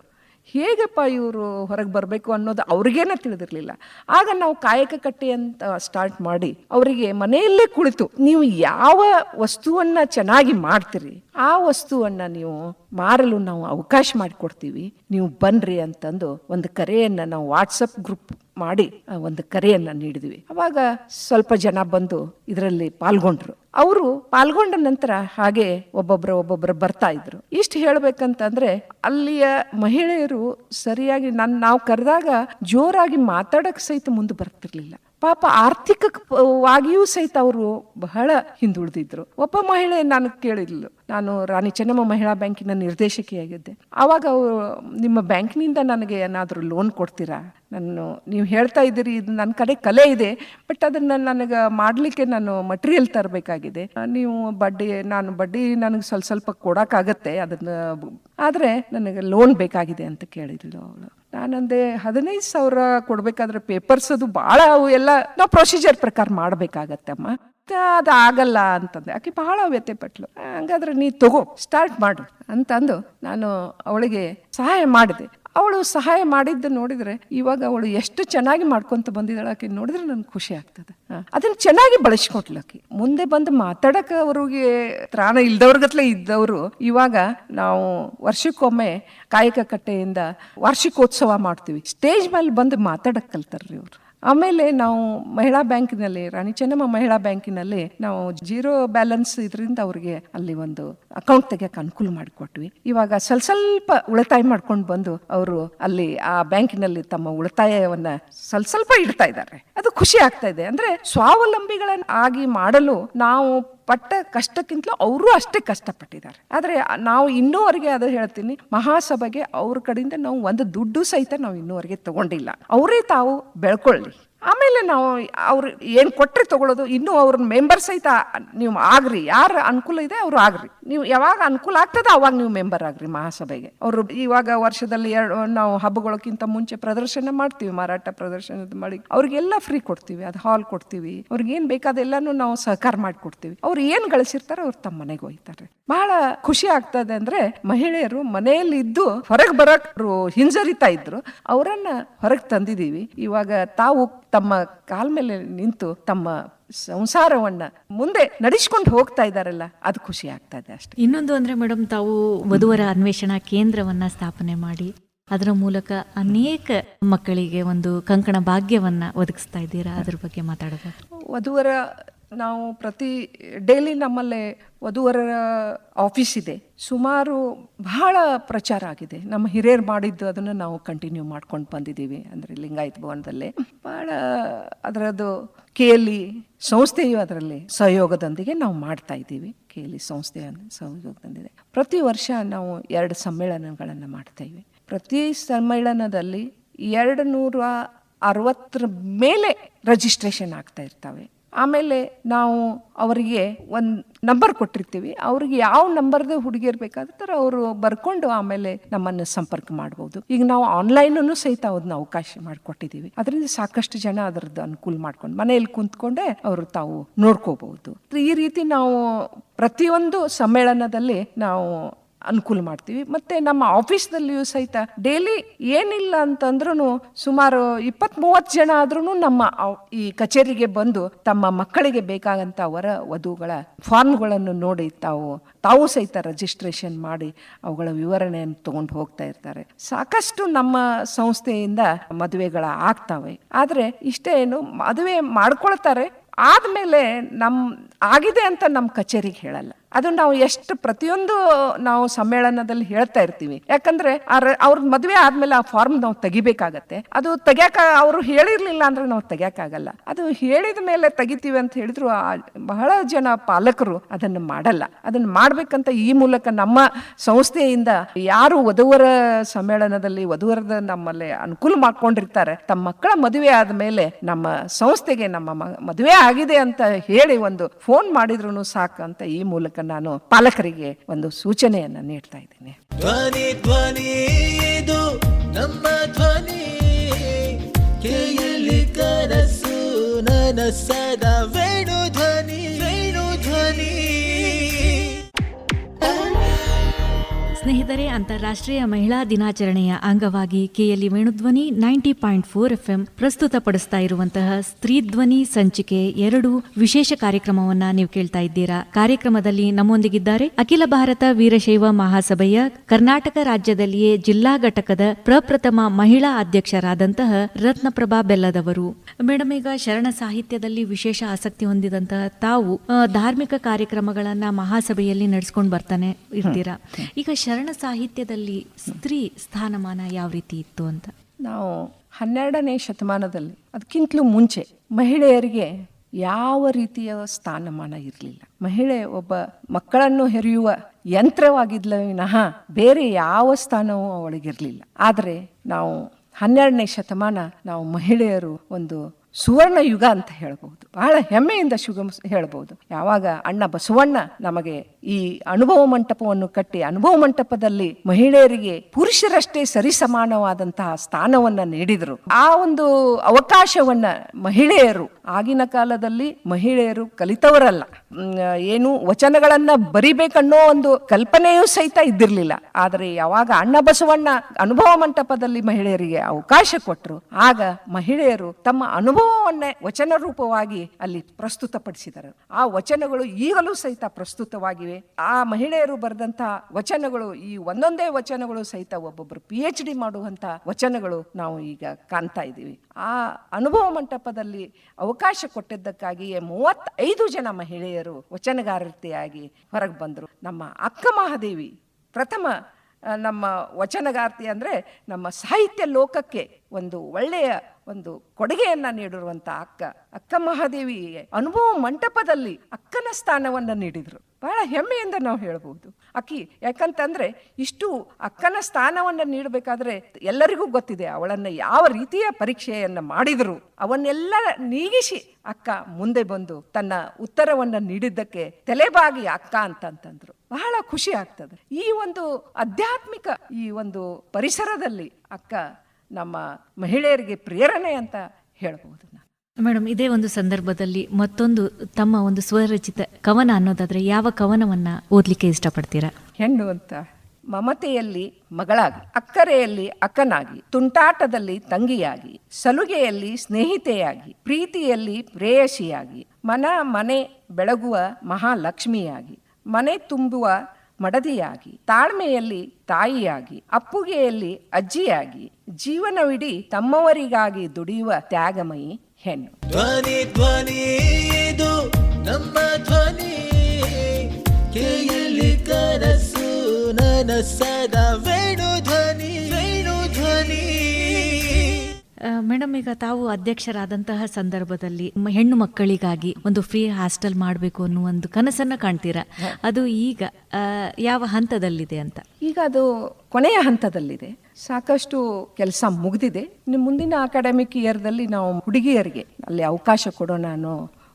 C: ಹೇಗಪ್ಪ ಇವರು ಹೊರಗೆ ಬರಬೇಕು ಅನ್ನೋದು ಅವ್ರಿಗೇನೆ ತಿಳಿದಿರಲಿಲ್ಲ. ಆಗ ನಾವು ಕಾಯಕ ಕಟ್ಟಿ ಅಂತ ಸ್ಟಾರ್ಟ್ ಮಾಡಿ ಅವರಿಗೆ ಮನೆಯಲ್ಲೇ ಕುಳಿತು ನೀವು ಯಾವ ವಸ್ತುವನ್ನ ಚೆನ್ನಾಗಿ ಮಾಡ್ತೀರಿ ಆ ವಸ್ತುವನ್ನ ನೀವು ಮಾರಲು ನಾವು ಅವಕಾಶ ಮಾಡಿಕೊಡ್ತೀವಿ ನೀವು ಬನ್ರಿ ಅಂತಂದು ಒಂದು ಕರೆಯನ್ನು ನಾವು ವಾಟ್ಸಪ್ ಗ್ರೂಪ್ ಮಾಡಿ ಒಂದು ಕರೆಯನ್ನ ನೀಡಿದ್ವಿ. ಅವಾಗ ಸ್ವಲ್ಪ ಜನ ಬಂದು ಇದರಲ್ಲಿ ಪಾಲ್ಗೊಂಡ್ರು. ಅವರು ಪಾಲ್ಗೊಂಡ ನಂತರ ಹಾಗೆ ಒಬ್ಬೊಬ್ರು ಒಬ್ಬೊಬ್ರು ಬರ್ತಾ ಇದ್ರು. ಇಷ್ಟು ಹೇಳ್ಬೇಕಂತಂದ್ರೆ ಅಲ್ಲಿಯ ಮಹಿಳೆಯರು ಸರಿಯಾಗಿ ನನ್ನ ನಾವು ಕರೆದಾಗ ಜೋರಾಗಿ ಮಾತಾಡಕ್ಕೆ ಸಹಿತ ಮುಂದೆ ಬರ್ತಿರ್ಲಿಲ್ಲ. ಪಾಪ ಆರ್ಥಿಕವಾಗಿಯೂ ಸಹಿತ ಅವರು ಬಹಳ ಹಿಂದುಳಿದಿದ್ರು. ಒಬ್ಬ ಮಹಿಳೆ ನಾನು ಕೇಳಿದ್ಲು, ನಾನು ರಾಣಿ ಚೆನ್ನಮ್ಮ ಮಹಿಳಾ ಬ್ಯಾಂಕಿನ ನಿರ್ದೇಶಕಿಯಾಗಿದ್ದೆ. ಆವಾಗ ಅವರು, ನಿಮ್ಮ ಬ್ಯಾಂಕ್ನಿಂದ ನನಗೆ ಏನಾದರೂ ಲೋನ್ ಕೊಡ್ತೀರಾ? ನಾನು, ನೀವು ಹೇಳ್ತಾ ಇದ್ದೀರಿ, ಇದು ನನ್ನ ಕಡೆ ಕಲೆ ಇದೆ, ಬಟ್ ಅದನ್ನು ನನಗೆ ಮಾಡಲಿಕ್ಕೆ ನಾನು ಮಟೀರಿಯಲ್ ತರಬೇಕಾಗಿದೆ. ನೀವು ಬಡ್ಡಿ, ನಾನು ಬಡ್ಡಿ ನನಗೆ ಸ್ವಲ್ಪ ಸ್ವಲ್ಪ ಕೊಡೋಕ್ಕಾಗತ್ತೆ, ಅದನ್ನು ಆದರೆ ನನಗೆ ಲೋನ್ ಬೇಕಾಗಿದೆ ಅಂತ ಕೇಳಿದ್ಲು ಅವಳು. ನಾನಂದೆ ಹದಿನೈದು ಸಾವಿರ ಕೊಡ್ಬೇಕಾದ್ರೆ ಪೇಪರ್ಸ್ ಅದು ಭಾಳ ಅವು ಎಲ್ಲ ನಾವು ಪ್ರೊಸೀಜರ್ ಪ್ರಕಾರ ಮಾಡಬೇಕಾಗತ್ತಮ್ಮ. ಅದು ಆಗಲ್ಲ ಅಂತಂದೆ. ಆಕೆ ಬಹಳ ವ್ಯತೆ ಪಟ್ಲು. ಹಂಗಾದ್ರೆ ನೀ ತಗೋ ಸ್ಟಾರ್ಟ್ ಮಾಡು ಅಂತಂದು ನಾನು ಅವಳಿಗೆ ಸಹಾಯ ಮಾಡಿದೆ. ಅವಳು ಸಹಾಯ ಮಾಡಿದ್ದು ನೋಡಿದರೆ ಇವಾಗ ಅವಳು ಎಷ್ಟು ಚೆನ್ನಾಗಿ ಮಾಡ್ಕೊತ ಬಂದಿದ್ದಾಳೆ ಆಕೆ ನೋಡಿದ್ರೆ ನನ್ಗೆ ಖುಷಿ ಆಗ್ತದೆ. ಅದನ್ನು ಚೆನ್ನಾಗಿ ಬಳಸ್ಕೊಟ್ಲಕ್ಕಿ ಮುಂದೆ ಬಂದು ಮಾತಾಡಕ ಅವ್ರಿಗೆ ತ್ರಾಣ ಇಲ್ದವ್ರಗತ್ಲೆ ಇದ್ದವರು, ಇವಾಗ ನಾವು ವರ್ಷಕ್ಕೊಮ್ಮೆ ಕಾಯಕ ಕಟ್ಟೆಯಿಂದ ವಾರ್ಷಿಕೋತ್ಸವ ಮಾಡ್ತೀವಿ. ಸ್ಟೇಜ್ ಮೇಲೆ ಬಂದು ಮಾತಾಡಕ್ ಕಲ್ತಾರ್ರಿ ಅವ್ರು. ಆಮೇಲೆ ನಾವು ಮಹಿಳಾ ಬ್ಯಾಂಕಿನಲ್ಲಿ, ರಾಣಿ ಚೆನ್ನಮ್ಮ ಮಹಿಳಾ ಬ್ಯಾಂಕಿನಲ್ಲಿ ನಾವು ಜೀರೋ ಬ್ಯಾಲೆನ್ಸ್ ಇದರಿಂದ ಅವ್ರಿಗೆ ಅಲ್ಲಿ ಒಂದು ಅಕೌಂಟ್ ತೆಗಿಯಕ್ಕೆ ಅನುಕೂಲ ಮಾಡಿಕೊಟ್ವಿ. ಇವಾಗ ಸ್ವಲ್ಪ ಸ್ವಲ್ಪ ಉಳಿತಾಯ ಮಾಡ್ಕೊಂಡು ಬಂದು ಅವರು ಅಲ್ಲಿ ಆ ಬ್ಯಾಂಕಿನಲ್ಲಿ ತಮ್ಮ ಉಳಿತಾಯವನ್ನ ಸ್ವಲ್ಪ ಸ್ವಲ್ಪ ಇಡ್ತಾ ಇದ್ದಾರೆ. ಅದು ಖುಷಿ ಆಗ್ತಾ ಇದೆ. ಅಂದ್ರೆ ಸ್ವಾವಲಂಬಿಗಳನ್ನ ಆಗಿ ಮಾಡಲು ನಾವು ಪಟ್ಟ ಕಷ್ಟಕ್ಕಿಂತಲೂ ಅವರು ಅಷ್ಟೇ ಕಷ್ಟಪಟ್ಟಿದ್ದಾರೆ. ಆದರೆ ನಾವು ಇನ್ನೂವರೆಗೆ ಅದು ಹೇಳ್ತೀನಿ, ಮಹಾಸಭೆಗೆ ಅವ್ರ ಕಡೆಯಿಂದ ನಾವು ಒಂದು ದುಡ್ಡು ಸಹಿತ ನಾವು ಇನ್ನೂವರೆಗೆ ತಗೊಂಡಿಲ್ಲ. ಅವರೇ ತಾವು ಬೆಳ್ಕೊಳ್ಳಿ. ಆಮೇಲೆ ನಾವು ಅವ್ರು ಏನು ಕೊಟ್ಟರೆ ತೊಗೊಳ್ಳೋದು, ಇನ್ನೂ ಅವ್ರ ಮೆಂಬರ್ ಸಹಿತ ನೀವು ಆಗ್ರಿ. ಯಾರು ಅನುಕೂಲ ಇದೆ ಅವರು ಆಗ್ರಿ. ನೀವು ಯಾವಾಗ ಅನುಕೂಲ ಆಗ್ತದೆ ಅವಾಗ ನೀವು ಮೆಂಬರ್ ಆಗ್ರಿ ಮಹಾಸಭೆಗೆ. ಅವರು ಇವಾಗ ವರ್ಷದಲ್ಲಿ ಎರಡು, ನಾವು ಹಬ್ಬಗಳಕ್ಕಿಂತ ಮುಂಚೆ ಪ್ರದರ್ಶನ ಮಾಡ್ತೀವಿ, ಮಾರಾಟ ಪ್ರದರ್ಶನದ ಮಾಡಿ. ಅವ್ರಿಗೆಲ್ಲ ಫ್ರೀ ಕೊಡ್ತೀವಿ, ಅದು ಹಾಲ್ ಕೊಡ್ತೀವಿ. ಅವ್ರಿಗೆ ಏನು ಬೇಕಾದೆಲ್ಲನೂ ನಾವು ಸಹಕಾರ ಮಾಡಿಕೊಡ್ತೀವಿ. ಅವ್ರು ಏನು ಗಳಿಸಿರ್ತಾರೆ ಅವ್ರು ತಮ್ಮ ಮನೆಗೆ ಹೋಗ್ತಾರೆ. ಬಹಳ ಖುಷಿ ಆಗ್ತದೆ ಅಂದ್ರೆ ಮಹಿಳೆಯರು ಮನೆಯಲ್ಲಿ ಇದ್ದು ಹೊರಗೆ ಬರಕ್ ಹಿಂಜರಿತಾ ಇದ್ರು. ಅವರನ್ನ ಹೊರಗೆ ತಂದಿದೀವಿ. ಇವಾಗ ತಾವು ತಮ್ಮ ಕಾಲ್ ಮೇಲೆ ನಿಂತು ತಮ್ಮ ಸಂಸಾರವನ್ನ ಮುಂದೆ ನಡೆಸ್ಕೊಂಡು ಹೋಗ್ತಾ ಇದಾರಲ್ಲ ಅದು ಖುಷಿ ಆಗ್ತಾ ಇದೆ ಅಷ್ಟೇ.
B: ಇನ್ನೊಂದು ಅಂದ್ರೆ ಮೇಡಮ್ ತಾವು ವಧುವರ ಅನ್ವೇಷಣಾ ಕೇಂದ್ರವನ್ನ ಸ್ಥಾಪನೆ ಮಾಡಿ ಅದರ ಮೂಲಕ ಅನೇಕ ಮಕ್ಕಳಿಗೆ ಒಂದು ಕಂಕಣ ಭಾಗ್ಯವನ್ನ ಒದಗಿಸ್ತಾ ಇದ್ದೀರಾ? ಅದ್ರ ಬಗ್ಗೆ ಮಾತಾಡಬೇಕು
C: ವಧುವರ ನಾವು ಪ್ರತಿ ಡೈಲಿ ನಮ್ಮಲ್ಲೇ ವಧುವರರ ಆಫೀಸ್ ಇದೆ. ಸುಮಾರು ಬಹಳ ಪ್ರಚಾರ ಆಗಿದೆ. ನಮ್ಮ ಹಿರಿಯರು ಮಾಡಿದ್ದು ಅದನ್ನು ನಾವು ಕಂಟಿನ್ಯೂ ಮಾಡ್ಕೊಂಡು ಬಂದಿದ್ದೀವಿ. ಅಂದರೆ ಲಿಂಗಾಯತ್ ಭವನದಲ್ಲೇ. ಬಹಳ ಅದರದ್ದು ಕೆ ಎಲ್ ಇ ಸಂಸ್ಥೆಯು ಅದರಲ್ಲಿ ಸಹಯೋಗದೊಂದಿಗೆ ನಾವು ಮಾಡ್ತಾ ಇದ್ದೀವಿ. ಕೆ ಎಲ್ ಇ ಸಂಸ್ಥೆಯ ಸಹಯೋಗದೊಂದಿದೆ ಪ್ರತಿ ವರ್ಷ ನಾವು ಎರಡು ಸಮ್ಮೇಳನಗಳನ್ನು ಮಾಡ್ತಾ ಇವಿ ಪ್ರತಿ ಸಮ್ಮೇಳನದಲ್ಲಿ ಎರಡು ನೂರ ಅರವತ್ತರ ಮೇಲೆ ರಿಜಿಸ್ಟ್ರೇಷನ್ ಆಗ್ತಾ ಇರ್ತವೆ. ಆಮೇಲೆ ನಾವು ಅವರಿಗೆ ಒಂದು ನಂಬರ್ ಕೊಟ್ಟಿರ್ತೀವಿ. ಅವ್ರಿಗೆ ಯಾವ ನಂಬರ್ದು ಹುಡುಗಿಯರ್ ಬೇಕಾದ್ರೆ ಅವರು ಬರ್ಕೊಂಡು ಆಮೇಲೆ ನಮ್ಮನ್ನು ಸಂಪರ್ಕ ಮಾಡ್ಬೋದು. ಈಗ ನಾವು ಆನ್ಲೈನನ್ನು ಸಹಿತ ಅದನ್ನ ಅವಕಾಶ ಮಾಡಿಕೊಟ್ಟಿದ್ದೀವಿ ಅದರಿಂದ ಸಾಕಷ್ಟು ಜನ ಅದರದ್ದು ಅನುಕೂಲ ಮಾಡ್ಕೊಂಡು ಮನೆಯಲ್ಲಿ ಕುಂತ್ಕೊಂಡೇ ಅವರು ತಾವು ನೋಡ್ಕೋಬಹುದು. ಈ ರೀತಿ ನಾವು ಪ್ರತಿಯೊಂದು ಸಮ್ಮೇಳನದಲ್ಲಿ ನಾವು ಅನುಕೂಲ ಮಾಡ್ತೀವಿ. ಮತ್ತೆ ನಮ್ಮ ಆಫೀಸ್ನಲ್ಲಿಯೂ ಸಹಿತ ಡೈಲಿ ಏನಿಲ್ಲ ಅಂತಂದ್ರೂ ಸುಮಾರು ಇಪ್ಪತ್ತ್ ಮೂವತ್ತು ಜನ ಆದ್ರೂ ನಮ್ಮ ಈ ಕಚೇರಿಗೆ ಬಂದು ತಮ್ಮ ಮಕ್ಕಳಿಗೆ ಬೇಕಾಗಂತ ವರ ವಧುಗಳ ಫಾರ್ಮ್ಗಳನ್ನು ನೋಡಿ ತಾವು ತಾವು ಸಹಿತ ರಿಜಿಸ್ಟ್ರೇಷನ್ ಮಾಡಿ ಅವುಗಳ ವಿವರಣೆಯನ್ನು ತಗೊಂಡು ಹೋಗ್ತಾ ಇರ್ತಾರೆ. ಸಾಕಷ್ಟು ನಮ್ಮ ಸಂಸ್ಥೆಯಿಂದ ಮದುವೆಗಳ ಆಗ್ತಾವೆ. ಆದರೆ ಇಷ್ಟೇ ಏನು ಮದುವೆ ಮಾಡ್ಕೊಳ್ತಾರೆ. ಆದಮೇಲೆ ನಮ್ ಆಗಿದೆ ಅಂತ ನಮ್ಮ ಕಚೇರಿಗೆ ಹೇಳಲ್ಲ. ಅದು ನಾವು ಎಷ್ಟು ಪ್ರತಿಯೊಂದು ನಾವು ಸಮ್ಮೇಳನದಲ್ಲಿ ಹೇಳ್ತಾ ಇರ್ತೀವಿ. ಯಾಕಂದ್ರೆ ಅವ್ರ ಮದುವೆ ಆದ್ಮೇಲೆ ಆ ಫಾರ್ಮ್ ನಾವು ತೆಗಿಬೇಕಾಗತ್ತೆ. ಅದು ತೆಗ್ಯಾಕ ಅವರು ಹೇಳಿರ್ಲಿಲ್ಲ ಅಂದ್ರೆ ನಾವು ತೆಗ್ಯಾಕಾಗಲ್ಲ. ಅದು ಹೇಳಿದ ಮೇಲೆ ತೆಗಿತೀವಿ ಅಂತ ಹೇಳಿದ್ರು ಬಹಳ ಜನ ಪಾಲಕರು ಅದನ್ನ ಮಾಡಲ್ಲ. ಅದನ್ನ ಮಾಡ್ಬೇಕಂತ ಈ ಮೂಲಕ ನಮ್ಮ ಸಂಸ್ಥೆಯಿಂದ ಯಾರು ವಧುವರ ಸಮ್ಮೇಳನದಲ್ಲಿ ವಧುವರದ ನಮ್ಮಲ್ಲಿ ಅನುಕೂಲ ಮಾಡ್ಕೊಂಡಿರ್ತಾರೆ, ತಮ್ಮ ಮಕ್ಕಳ ಮದುವೆ ಆದ್ಮೇಲೆ ನಮ್ಮ ಸಂಸ್ಥೆಗೆ ನಮ್ಮ ಮದುವೆ ಆಗಿದೆ ಅಂತ ಹೇಳಿ ಒಂದು ಫೋನ್ ಮಾಡಿದ್ರು ಸಾಕು ಅಂತ ಈ ಮೂಲಕ ನಾನು ಪಾಲಕರಿಗೆ ಒಂದು ಸೂಚನೆಯನ್ನ ನೀಡ್ತಾ ಇದ್ದೀನಿ.
A: ಧ್ವನಿ ಧ್ವನಿ ಇದು ನಮ್ಮ ಧ್ವನಿ. ಕೇಳಿ ಕನಸು ನನಸದ ವೇಣು
B: ಸ್ನೇಹಿತರೆ ಅಂತಾರಾಷ್ಟ್ರೀಯ ಮಹಿಳಾ ದಿನಾಚರಣೆಯ ಅಂಗವಾಗಿ KLE Venudhwani ninety point four FM ಪ್ರಸ್ತುತಪಡಿಸ್ತಾ ಇರುವಂತಹ ಸ್ತ್ರೀ ಧ್ವನಿ ಸಂಚಿಕೆ ಎರಡು ವಿಶೇಷ ಕಾರ್ಯಕ್ರಮವನ್ನ ನೀವು ಕೇಳ್ತಾ ಇದ್ದೀರಾ. ಕಾರ್ಯಕ್ರಮದಲ್ಲಿ ನಮ್ಮೊಂದಿಗಿದ್ದಾರೆ ಅಖಿಲ ಭಾರತ ವೀರಶೈವ ಮಹಾಸಭೆಯ ಕರ್ನಾಟಕ ರಾಜ್ಯದಲ್ಲಿಯೇ ಜಿಲ್ಲಾ ಘಟಕದ ಪ್ರಪ್ರಥಮ ಮಹಿಳಾ ಅಧ್ಯಕ್ಷರಾದಂತಹ ರತ್ನಪ್ರಭಾ ಬೆಲ್ಲದವರು. ಮೇಡಮ್ ಈಗ ಶರಣ ಸಾಹಿತ್ಯದಲ್ಲಿ ವಿಶೇಷ ಆಸಕ್ತಿ ಹೊಂದಿದಂತಹ ತಾವು ಧಾರ್ಮಿಕ ಕಾರ್ಯಕ್ರಮಗಳನ್ನ ಮಹಾಸಭೆಯಲ್ಲಿ ನಡೆಸ್ಕೊಂಡು ಬರ್ತಾನೆ ಇರ್ತೀರಾ. ಈಗ ಶರಣ ಸಾಹಿತ್ಯದಲ್ಲಿ ಸ್ತ್ರೀ ಸ್ಥಾನಮಾನ ಯಾವ ರೀತಿ ಇತ್ತು ಅಂತ?
C: ನಾವು ಹನ್ನೆರಡನೇ ಶತಮಾನದಲ್ಲಿ, ಅದಕ್ಕಿಂತಲೂ ಮುಂಚೆ ಮಹಿಳೆಯರಿಗೆ ಯಾವ ರೀತಿಯ ಸ್ಥಾನಮಾನ ಇರಲಿಲ್ಲ. ಮಹಿಳೆ ಒಬ್ಬ ಮಕ್ಕಳನ್ನು ಹೆರೆಯುವ ಯಂತ್ರವಾಗಿದ್ಲ ವಿನಃ ಬೇರೆ ಯಾವ ಸ್ಥಾನವೂ ಅವಳಿಗಿರಲಿಲ್ಲ. ಆದರೆ ನಾವು ಹನ್ನೆರಡನೇ ಶತಮಾನ ನಾವು ಮಹಿಳೆಯರು ಒಂದು ಸುವರ್ಣ ಯುಗ ಅಂತ ಹೇಳಬಹುದು ಬಹಳ ಹೆಮ್ಮೆಯಿಂದ ಶುಗ ಹೇಳಬಹುದು ಯಾವಾಗ ಅಣ್ಣ ಬಸವಣ್ಣ ನಮಗೆ ಈ ಅನುಭವ ಮಂಟಪವನ್ನು ಕಟ್ಟಿ ಅನುಭವ ಮಂಟಪದಲ್ಲಿ ಮಹಿಳೆಯರಿಗೆ ಪುರುಷರಷ್ಟೇ ಸರಿಸಮಾನವಾದಂತಹ ಸ್ಥಾನವನ್ನ ನೀಡಿದರು. ಆ ಒಂದು ಅವಕಾಶವನ್ನ ಮಹಿಳೆಯರು ಆಗಿನ ಕಾಲದಲ್ಲಿ ಮಹಿಳೆಯರು ಕಲಿತವರಲ್ಲ. ಏನು ವಚನಗಳನ್ನು ಬರಿಬೇಕನ್ನೋ ಒಂದು ಕಲ್ಪನೆಯೂ ಸಹಿತ ಇದ್ದಿರಲಿಲ್ಲ. ಆದರೆ ಯಾವಾಗ ಅಣ್ಣ ಬಸವಣ್ಣ ಅನುಭವ ಮಂಟಪದಲ್ಲಿ ಮಹಿಳೆಯರಿಗೆ ಅವಕಾಶ ಕೊಟ್ಟರು ಆಗ ಮಹಿಳೆಯರು ತಮ್ಮ ಅನುಭವವನ್ನೇ ವಚನ ರೂಪವಾಗಿ ಅಲ್ಲಿ ಪ್ರಸ್ತುತಪಡಿಸಿದರು. ಆ ವಚನಗಳು ಈಗಲೂ ಸಹಿತ ಪ್ರಸ್ತುತವಾಗಿವೆ. ಆ ಮಹಿಳೆಯರು ಬರೆದಂತಹ ವಚನಗಳು, ಈ ಒಂದೊಂದೇ ವಚನಗಳು ಸಹಿತ ಒಬ್ಬೊಬ್ಬರು ಪಿ ಎಚ್ ಡಿ ಮಾಡುವಂತ ವಚನಗಳು ನಾವು ಈಗ ಕಾಣ್ತಾ ಇದ್ದೀವಿ. ಆ ಅನುಭವ ಮಂಟಪದಲ್ಲಿ ಅವಕಾಶ ಕೊಟ್ಟಿದ್ದಕ್ಕಾಗಿಯೇ ಮೂವತ್ತೈದು ಜನ ಮಹಿಳೆಯರು ವಚನಗಾರತಿಯಾಗಿ ಹೊರಗೆ ಬಂದರು. ನಮ್ಮ ಅಕ್ಕ ಮಹಾದೇವಿ ಪ್ರಥಮ ನಮ್ಮ ವಚನಗಾರ್ತಿ ಅಂದರೆ ನಮ್ಮ ಸಾಹಿತ್ಯ ಲೋಕಕ್ಕೆ ಒಂದು ಒಳ್ಳೆಯ ಒಂದು ಕೊಡುಗೆಯನ್ನು ನೀಡಿರುವಂಥ ಅಕ್ಕ. ಅಕ್ಕ ಮಹಾದೇವಿ ಅನುಭವ ಮಂಟಪದಲ್ಲಿ ಅಕ್ಕನ ಸ್ಥಾನವನ್ನು ನೀಡಿದ್ರು. ಬಹಳ ಹೆಮ್ಮೆಯಿಂದ ನಾವು ಹೇಳ್ಬೋದು. ಅಕ್ಕಿ, ಯಾಕಂತಂದ್ರೆ ಇಷ್ಟು ಅಕ್ಕನ ಸ್ಥಾನವನ್ನ ನೀಡಬೇಕಾದ್ರೆ ಎಲ್ಲರಿಗೂ ಗೊತ್ತಿದೆ ಅವಳನ್ನು ಯಾವ ರೀತಿಯ ಪರೀಕ್ಷೆಯನ್ನ ಮಾಡಿದ್ರು. ಅವನ್ನೆಲ್ಲ ನೀಗಿಸಿ ಅಕ್ಕ ಮುಂದೆ ಬಂದು ತನ್ನ ಉತ್ತರವನ್ನ ನೀಡಿದ್ದಕ್ಕೆ ತಲೆಬಾಗಿ ಅಕ್ಕ ಅಂತಂತಂದ್ರು. ಬಹಳ ಖುಷಿ ಆಗ್ತದೆ. ಈ ಒಂದು ಆಧ್ಯಾತ್ಮಿಕ ಈ ಒಂದು ಪರಿಸರದಲ್ಲಿ ಅಕ್ಕ ನಮ್ಮ ಮಹಿಳೆಯರಿಗೆ ಪ್ರೇರಣೆ ಅಂತ ಹೇಳ್ಬೋದು ನಾನು.
B: ಮೇಡಮ್, ಇದೇ ಒಂದು ಸಂದರ್ಭದಲ್ಲಿ ಮತ್ತೊಂದು ತಮ್ಮ ಒಂದು ಸ್ವರಚಿತ ಕವನ ಅನ್ನೋದಾದ್ರೆ ಯಾವ ಕವನವನ್ನ ಓದ್ಲಿಕ್ಕೆ ಇಷ್ಟಪಡ್ತೀರಾ?
C: ಹೆಣ್ಣು ಅಂತ ಮಮತೆಯಲ್ಲಿ ಮಗಳಾಗಿ, ಅಕ್ಕರೆಯಲ್ಲಿ ಅಕ್ಕನಾಗಿ, ತುಂಟಾಟದಲ್ಲಿ ತಂಗಿಯಾಗಿ, ಸಲುಗೆಯಲ್ಲಿ ಸ್ನೇಹಿತೆಯಾಗಿ, ಪ್ರೀತಿಯಲ್ಲಿ ಪ್ರೇಯಸಿಯಾಗಿ, ಮನ ಮನೆ ಬೆಳಗುವ ಮಹಾಲಕ್ಷ್ಮಿಯಾಗಿ, ಮನೆ ತುಂಬುವ ಮಡದಿಯಾಗಿ, ತಾಳ್ಮೆಯಲ್ಲಿ ತಾಯಿಯಾಗಿ, ಅಪ್ಪುಗೆಯಲ್ಲಿ ಅಜ್ಜಿಯಾಗಿ, ಜೀವನವಿಡೀ ತಮ್ಮವರಿಗಾಗಿ ದುಡಿಯುವ ತ್ಯಾಗಮಯಿ ಹೆಣ್ಣು.
A: ಧ್ವನಿ ಧ್ವನಿ ಇದು ನಮ್ಮ ಧ್ವನಿ. ಕೇಳಿ ಕನಸು ನನಸದ ವೇಣು ಧ್ವನಿ
B: ಮೇಡಮ್ ಈಗ ತಾವು ಅಧ್ಯಕ್ಷರಾದಂತಹ ಸಂದರ್ಭದಲ್ಲಿ ಹೆಣ್ಣು ಮಕ್ಕಳಿಗಾಗಿ ಒಂದು ಫ್ರೀ ಹಾಸ್ಟೆಲ್ ಮಾಡಬೇಕು ಅನ್ನೋ ಒಂದು ಕನಸನ್ನ ಕಾಣ್ತೀರಾ? ಅದು ಈಗ ಯಾವ ಹಂತದಲ್ಲಿದೆ ಅಂತ?
C: ಈಗ ಅದು ಕೊನೆಯ ಹಂತದಲ್ಲಿದೆ. ಸಾಕಷ್ಟು ಕೆಲಸ ಮುಗಿದಿದೆ. ಇನ್ನು ಮುಂದಿನ ಅಕಾಡೆಮಿಕ್ ಇಯರ್ದಲ್ಲಿ ನಾವು ಹುಡುಗಿಯರಿಗೆ ಅಲ್ಲಿ ಅವಕಾಶ ಕೊಡೋಣ ಅನ್ನೋ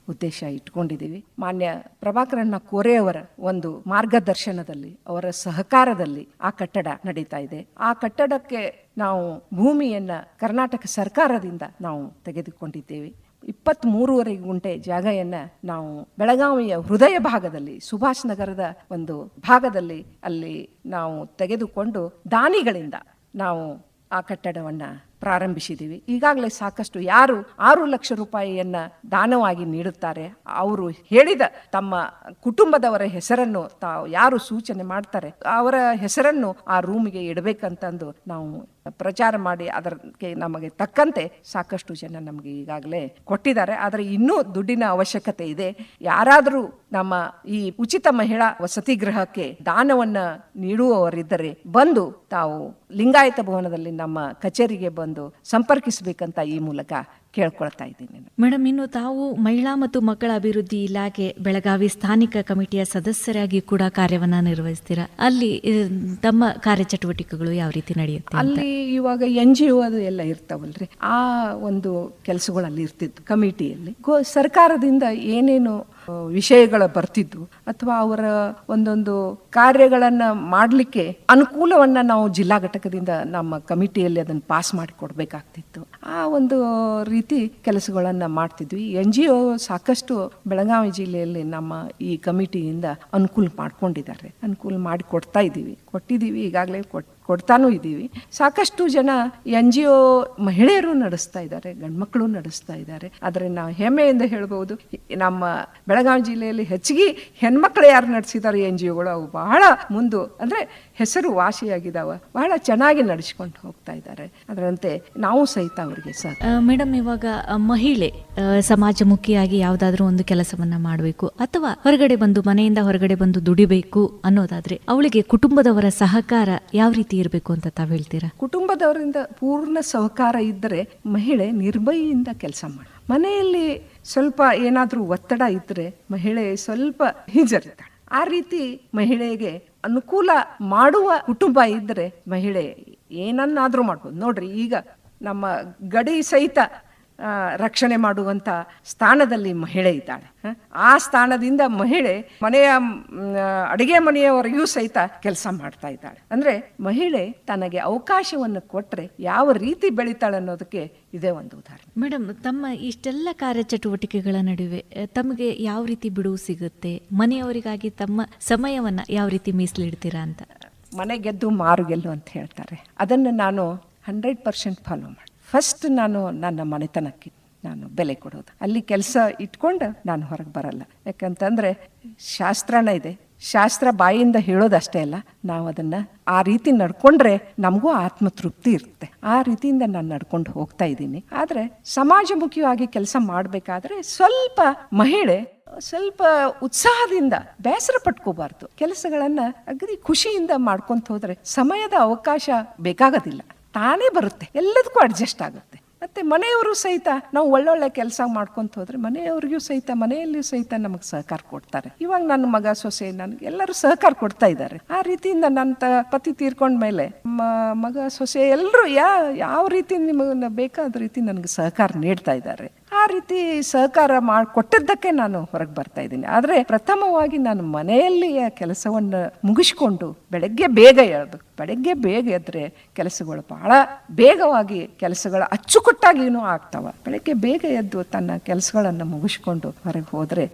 C: ಉದ್ದೇಶ ಇಟ್ಕೊಂಡಿದ್ದೀವಿ. ಮಾನ್ಯ ಪ್ರಭಾಕರಣ್ಣ ಕೋರೆಯವರ ಒಂದು ಮಾರ್ಗದರ್ಶನದಲ್ಲಿ, ಅವರ ಸಹಕಾರದಲ್ಲಿ ಆ ಕಟ್ಟಡ ನಡೀತಾ ಇದೆ. ಆ ಕಟ್ಟಡಕ್ಕೆ ನಾವು ಭೂಮಿಯನ್ನ ಕರ್ನಾಟಕ ಸರ್ಕಾರದಿಂದ ನಾವು ತೆಗೆದುಕೊಂಡಿದ್ದೇವೆ. ಇಪ್ಪತ್ತ್ ಮೂರುವರೆ ಗುಂಟೆ ಜಾಗವನ್ನು ನಾವು ಬೆಳಗಾವಿಯ ಹೃದಯ ಭಾಗದಲ್ಲಿ, ಸುಭಾಷ್ ನಗರದ ಒಂದು ಭಾಗದಲ್ಲಿ ಅಲ್ಲಿ ನಾವು ತೆಗೆದುಕೊಂಡು ದಾನಿಗಳಿಂದ ನಾವು ಆ ಕಟ್ಟಡವನ್ನ ಪ್ರಾರಂಭಿಸಿದ್ದೀವಿ ಈಗಾಗಲೇ ಸಾಕಷ್ಟು ಯಾರು ಆರು ಲಕ್ಷ ರೂಪಾಯಿಯನ್ನು ದಾನವಾಗಿ ನೀಡುತ್ತಾರೆ, ಅವರು ಹೇಳಿದ ತಮ್ಮ ಕುಟುಂಬದವರ ಹೆಸರನ್ನು ತಾವು ಯಾರು ಸೂಚನೆ ಮಾಡ್ತಾರೆ, ಅವರ ಹೆಸರನ್ನು ಆ ರೂಮಿಗೆ ಇಡಬೇಕಂತಂದು ನಾವು ಪ್ರಚಾರ ಮಾಡಿ ಅದಕ್ಕೆ ನಮಗೆ ತಕ್ಕಂತೆ ಸಾಕಷ್ಟು ಜನ ನಮಗೆ ಈಗಾಗಲೇ ಕೊಟ್ಟಿದ್ದಾರೆ. ಆದರೆ ಇನ್ನೂ ದುಡ್ಡಿನ ಅವಶ್ಯಕತೆ ಇದೆ. ಯಾರಾದರೂ ನಮ್ಮ ಈ ಉಚಿತ ಮಹಿಳಾ ವಸತಿ ಗೃಹಕ್ಕೆ ದಾನವನ್ನು ನೀಡುವವರಿದ್ದರೆ ಬಂದು ತಾವು ಲಿಂಗಾಯತ ಭವನದಲ್ಲಿ ನಮ್ಮ ಕಚೇರಿಗೆ ಬಂದು ಸಂಪರ್ಕಿಸಬೇಕಂತ ಈ ಮೂಲಕ ಕೇಳ್ಕೊಳ್ತಾ ಇದ್ದೀನಿ.
B: ಮೇಡಮ್ ಇನ್ನು ತಾವು ಮಹಿಳಾ ಮತ್ತು ಮಕ್ಕಳ ಅಭಿವೃದ್ಧಿ ಇಲಾಖೆ ಬೆಳಗಾವಿ ಸ್ಥಾನಿಕ ಕಮಿಟಿಯ ಸದಸ್ಯರಾಗಿ ಕೂಡ ಕಾರ್ಯವನ್ನ ನಿರ್ವಹಿಸ್ತೀರಾ? ಅಲ್ಲಿ ತಮ್ಮ ಕಾರ್ಯಚಟುವಟಿಕೆಗಳು ಯಾವ ರೀತಿ ನಡೆಯುತ್ತೆ
C: ಅಲ್ಲಿ ಇವಾಗ ಎನ್ ಜಿ ಒ ಅದು ಎಲ್ಲ ಇರ್ತಾವಲ್ರಿ. ಆ ಒಂದು ಕೆಲಸಗಳಲ್ಲಿ ಇರ್ತಿತ್ತು ಕಮಿಟಿಯಲ್ಲಿ ಸರ್ಕಾರದಿಂದ ಏನೇನು ವಿಷಯಗಳ ಬರ್ತಿದ್ದು ಅಥವಾ ಅವರ ಒಂದೊಂದು ಕಾರ್ಯಗಳನ್ನ ಮಾಡಲಿಕ್ಕೆ ಅನುಕೂಲವನ್ನ ನಾವು ಜಿಲ್ಲಾ ಘಟಕದಿಂದ ನಮ್ಮ ಕಮಿಟಿಯಲ್ಲಿ ಅದನ್ನು ಪಾಸ್ ಮಾಡಿ ಕೊಡಬೇಕಾಗ್ತಿತ್ತು. ಆ ಒಂದು ರೀತಿ ಕೆಲಸಗಳನ್ನ ಮಾಡ್ತಿದ್ವಿ. ಎನ್ ಜಿ ಒ ಸಾಕಷ್ಟು ಬೆಳಗಾವಿ ಜಿಲ್ಲೆಯಲ್ಲಿ ನಮ್ಮ ಈ ಕಮಿಟಿಯಿಂದ ಅನುಕೂಲ ಮಾಡ್ಕೊಂಡಿದ್ದಾರೆ. ಅನುಕೂಲ ಮಾಡಿ ಕೊಡ್ತಾ ಇದ್ದೀವಿ. ಕೊಟ್ಟಿದ್ದೀವಿ. ಈಗಾಗಲೇ ಕೊಟ್ ಕೊಡ್ತಾನೂ ಇದ್ದೀವಿ. ಸಾಕಷ್ಟು ಜನ ಎನ್ ಜಿ ಒ ಮಹಿಳೆಯರು ನಡೆಸ್ತಾ ಇದ್ದಾರೆ, ಗಂಡ್ಮಕ್ಳು ನಡೆಸ್ತಾ ಇದ್ದಾರೆ. ಆದರೆ ನಾವು ಹೆಮ್ಮೆಯಿಂದ ಹೇಳ್ಬೋದು ನಮ್ಮ ಬೆಳಗಾವಿ ಜಿಲ್ಲೆಯಲ್ಲಿ ಹೆಚ್ಚಿಗೆ ಹೆಣ್ಮಕ್ಳು ಯಾರು ನಡೆಸಿದ್ದಾರೆ ಎನ್ ಜಿ ಒಗಳು, ಅವು ಬಹಳ ಮುಂದು. ಅಂದರೆ ಹೆಸರು ವಾಸಿಯಾಗಿದ್ದಾವೆ ಬಹಳ ಚೆನ್ನಾಗಿ ನಡೆಸ್ಕೊಂಡು ಹೋಗ್ತಾ ಇದ್ದಾರೆ. ಅದರಂತೆ ನಾವು ಸಹಿತ ಅವರಿಗೆ
B: ಸರ್ ಮೇಡಮ್ ಇವಾಗ ಮಹಿಳೆ ಸಮಾಜಮುಖಿಯಾಗಿ ಯಾವುದಾದ್ರೂ ಒಂದು ಕೆಲಸವನ್ನ ಮಾಡಬೇಕು ಅಥವಾ ಹೊರಗಡೆ ಬಂದು ಮನೆಯಿಂದ ಹೊರಗಡೆ ಬಂದು ದುಡಿಬೇಕು ಅನ್ನೋದಾದ್ರೆ ಅವಳಿಗೆ ಕುಟುಂಬದವರ ಸಹಕಾರ ಯಾವ ರೀತಿ ಇರಬೇಕು ಅಂತ ತಾವು ಹೇಳ್ತೀರಾ?
C: ಕುಟುಂಬದವರಿಂದ ಪೂರ್ಣ ಸಹಕಾರ ಇದ್ದರೆ ಮಹಿಳೆ ನಿರ್ಭಯಿಂದ ಕೆಲಸ ಮಾಡಿ. ಮನೆಯಲ್ಲಿ ಸ್ವಲ್ಪ ಏನಾದರೂ ಒತ್ತಡ ಇದ್ದರೆ ಮಹಿಳೆ ಸ್ವಲ್ಪ ಹಿಂಜರಿತಾಳೆ. ಆ ರೀತಿ ಮಹಿಳೆಗೆ ಅನುಕೂಲ ಮಾಡುವ ಕುಟುಂಬ ಇದ್ದರೆ ಮಹಿಳೆ ಏನನ್ನಾದರೂ ಮಾಡ್ಬೋದು. ನೋಡ್ರಿ ಈಗ ನಮ್ಮ ಗಡಿ ಸಹಿತ ರಕ್ಷಣೆ ಮಾಡುವಂಥ ಸ್ಥಾನದಲ್ಲಿ ಮಹಿಳೆ ಇದ್ದಾಳೆ. ಆ ಸ್ಥಾನದಿಂದ ಮಹಿಳೆ ಮನೆಯ ಅಡುಗೆ ಮನೆಯವರೆಗೂ ಸಹಿತ ಕೆಲಸ ಮಾಡ್ತಾ ಇದ್ದಾಳೆ. ಅಂದರೆ ಮಹಿಳೆ ತನಗೆ ಅವಕಾಶವನ್ನು ಕೊಟ್ಟರೆ ಯಾವ ರೀತಿ ಬೆಳಿತಾಳೆ ಅನ್ನೋದಕ್ಕೆ ಇದೇ ಒಂದು ಉದಾಹರಣೆ.
B: ಮೇಡಮ್ ತಮ್ಮ ಇಷ್ಟೆಲ್ಲ ಕಾರ್ಯಚಟುವಟಿಕೆಗಳ ನಡುವೆ ತಮಗೆ ಯಾವ ರೀತಿ ಬಿಡುವು ಸಿಗುತ್ತೆ? ಮನೆಯವರಿಗಾಗಿ ತಮ್ಮ ಸಮಯವನ್ನು ಯಾವ ರೀತಿ ಮೀಸಲಿಡ್ತೀರಾ ಅಂತ?
C: ಮನೆ ಗೆದ್ದು ಮಾರು ಗೆಲ್ಲು ಅಂತ ಹೇಳ್ತಾರೆ. ಅದನ್ನು ನಾನು ಹಂಡ್ರೆಡ್ ಪರ್ಸೆಂಟ್ ಫಾಲೋ ಮಾಡಿ ಫಸ್ಟ್ ನಾನು ನನ್ನ ಮನೆತನಕ್ಕೆ ನಾನು ಬೆಲೆ ಕೊಡೋದು. ಅಲ್ಲಿ ಕೆಲಸ ಇಟ್ಕೊಂಡು ನಾನು ಹೊರಗೆ ಬರಲ್ಲ. ಯಾಕಂತಂದರೆ ಶಾಸ್ತ್ರನ ಇದೆ. ಶಾಸ್ತ್ರ ಬಾಯಿಯಿಂದ ಹೇಳೋದಷ್ಟೇ ಅಲ್ಲ ನಾವು ಅದನ್ನು ಆ ರೀತಿ ನಡ್ಕೊಂಡ್ರೆ ನಮಗೂ ಆತ್ಮತೃಪ್ತಿ ಇರುತ್ತೆ. ಆ ರೀತಿಯಿಂದ ನಾನು ನಡ್ಕೊಂಡು ಹೋಗ್ತಾ ಇದ್ದೀನಿ. ಆದರೆ ಸಮಾಜಮುಖಿಯಾಗಿ ಕೆಲಸ ಮಾಡಬೇಕಾದ್ರೆ ಸ್ವಲ್ಪ ಮಹಿಳೆ ಸ್ವಲ್ಪ ಉತ್ಸಾಹದಿಂದ ಬೇಸರ ಪಟ್ಕೋಬಾರ್ದು. ಕೆಲಸಗಳನ್ನ ಅಗದಿ ಖುಷಿಯಿಂದ ಮಾಡ್ಕೊಂತ ಹೋದರೆ ಸಮಯದ ಅವಕಾಶ ಬೇಕಾಗೋದಿಲ್ಲ. ತಾನೇ ಬರುತ್ತೆ. ಎಲ್ಲದಕ್ಕೂ ಅಡ್ಜಸ್ಟ್ ಆಗುತ್ತೆ. ಮತ್ತೆ ಮನೆಯವರು ಸಹಿತ ನಾವು ಒಳ್ಳೊಳ್ಳೆ ಕೆಲಸ ಮಾಡ್ಕೊಂತ ಹೋದ್ರೆ ಮನೆಯವ್ರಿಗೂ ಸಹಿತ, ಮನೆಯಲ್ಲಿಯೂ ಸಹಿತ ನಮಗೆ ಸಹಕಾರ ಕೊಡ್ತಾರೆ. ಇವಾಗ ನನ್ನ ಮಗ ಸೊಸೆ ನನಗೆ ಎಲ್ಲರೂ ಸಹಕಾರ ಕೊಡ್ತಾ ಇದ್ದಾರೆ. ಆ ರೀತಿಯಿಂದ ನನ್ನ ತ- ಪತಿ ತೀರ್ಕೊಂಡ್ಮೇಲೆ ಮಗ ಸೊಸೆ ಎಲ್ಲರೂ ಯಾ, ಯಾವ ರೀತಿ ನಿಮಗೆ ಬೇಕಾದ ರೀತಿ ನನಗೆ ಸಹಕಾರ ನೀಡ್ತಾ ಇದ್ದಾರೆ. ಆ ರೀತಿ ಸಹಕಾರ ಮಾಡಿಕೊಟ್ಟಿದ್ದಕ್ಕೆ ನಾನು ಹೊರಗೆ ಬರ್ತಾ ಇದ್ದೀನಿ. ಆದರೆ ಪ್ರಥಮವಾಗಿ ನಾನು ಮನೆಯಲ್ಲಿಯ ಕೆಲಸವನ್ನು ಮುಗಿಸ್ಕೊಂಡು ಬೆಳಗ್ಗೆ ಬೇಗ ಎಳ್ಬೇಕು ಬೆಳಗ್ಗೆ ಬೇಗ ಎದ್ರೆ ಕೆಲಸಗಳು ಬಹಳ ಬೇಗವಾಗಿ ಕೆಲಸಗಳು ಅಚ್ಚುಕಟ್ಟಾಗಿನೂ ಆಗ್ತಾವ. ಬೆಳಗ್ಗೆ ಬೇಗ ಎದ್ದು ತನ್ನ ಕೆಲಸಗಳನ್ನು ಮುಗಿಸ್ಕೊಂಡು ಹೊರಗೆ ಹೋದ್ರೆ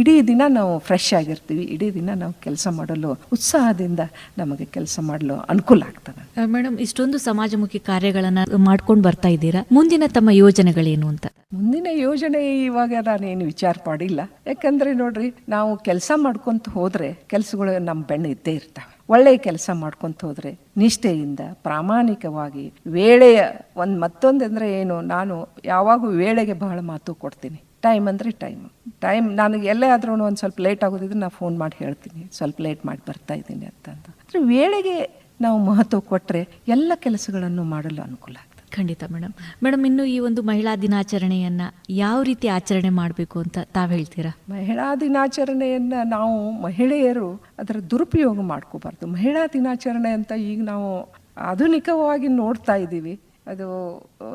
C: ಇಡೀ ದಿನ ನಾವು ಫ್ರೆಶ್ ಆಗಿರ್ತೀವಿ ಇಡೀ ದಿನ ನಾವು ಕೆಲಸ ಮಾಡಲು ಉತ್ಸಾಹದಿಂದ ನಮಗೆ ಕೆಲಸ ಮಾಡಲು ಅನುಕೂಲ ಆಗ್ತದೆ.
B: ಮೇಡಮ್ ಇಷ್ಟೊಂದು ಸಮಾಜಮುಖಿ ಕಾರ್ಯಗಳನ್ನು ಮಾಡ್ಕೊಂಡು ಬರ್ತಾ ಇದ್ದೀರಾ? ಮುಂದಿನ ತಮ್ಮ ಯೋಜನೆಗಳೇನು ಅಂತ?
C: ಮುಂದಿನ ಯೋಜನೆ ಇವಾಗ ನಾನೇನು ವಿಚಾರ ಪಾಡಿಲ್ಲ ಯಾಕಂದ್ರೆ ನೋಡ್ರಿ ನಾವು ಕೆಲಸ ಮಾಡ್ಕೊಂತ ಹೋದ್ರೆ ಕೆಲಸಗಳು ನಮ್ಮ ಬೆಣ್ಣೆ ಇದ್ದೇ ಇರ್ತವೆ. ಒಳ್ಳೆಯ ಕೆಲಸ ಮಾಡ್ಕೊಂತ ಹೋದರೆ ನಿಷ್ಠೆಯಿಂದ ಪ್ರಾಮಾಣಿಕವಾಗಿ ವೇಳೆಯ ಒಂದು ಮತ್ತೊಂದಂದ್ರೆ ಏನು ನಾನು ಯಾವಾಗೂ ವೇಳೆಗೆ ಬಹಳ ಮಾತು ಕೊಡ್ತೀನಿ. ಟೈಮ್ ಅಂದರೆ ಟೈಮ್. ಟೈಮ್ ನನಗೆ ಎಲ್ಲೇ ಆದ್ರೂ ಒಂದು ಸ್ವಲ್ಪ ಲೇಟ್ ಆಗೋದಿದ್ರೆ ನಾನು ಫೋನ್ ಮಾಡಿ ಹೇಳ್ತೀನಿ. ಸ್ವಲ್ಪ ಲೇಟ್ ಮಾಡಿ ಬರ್ತಾ ಇದ್ದೀನಿ ಅಂತ ಅಂತ. ಅಂದ್ರೆ ವೇಳೆಗೆ ನಾವು ಮಹತ್ವ ಕೊಟ್ಟರೆ ಎಲ್ಲ ಕೆಲಸಗಳನ್ನು ಮಾಡಲು ಅನುಕೂಲ ಆಗ್ತದೆ.
B: ಖಂಡಿತ ಮೇಡಮ್ ಮೇಡಮ್ ಇನ್ನು ಈ ಒಂದು ಮಹಿಳಾ ದಿನಾಚರಣೆಯನ್ನು ಯಾವ ರೀತಿ ಆಚರಣೆ ಮಾಡಬೇಕು ಅಂತ ತಾವು ಹೇಳ್ತೀರಾ?
C: ಮಹಿಳಾ ದಿನಾಚರಣೆಯನ್ನು ನಾವು ಮಹಿಳೆಯರು ಅದರ ದುರುಪಯೋಗ ಮಾಡ್ಕೋಬಾರ್ದು. ಮಹಿಳಾ ದಿನಾಚರಣೆ ಅಂತ ಈಗ ನಾವು ಆಧುನಿಕವಾಗಿ ನೋಡ್ತಾ ಇದ್ದೀವಿ. ಅದು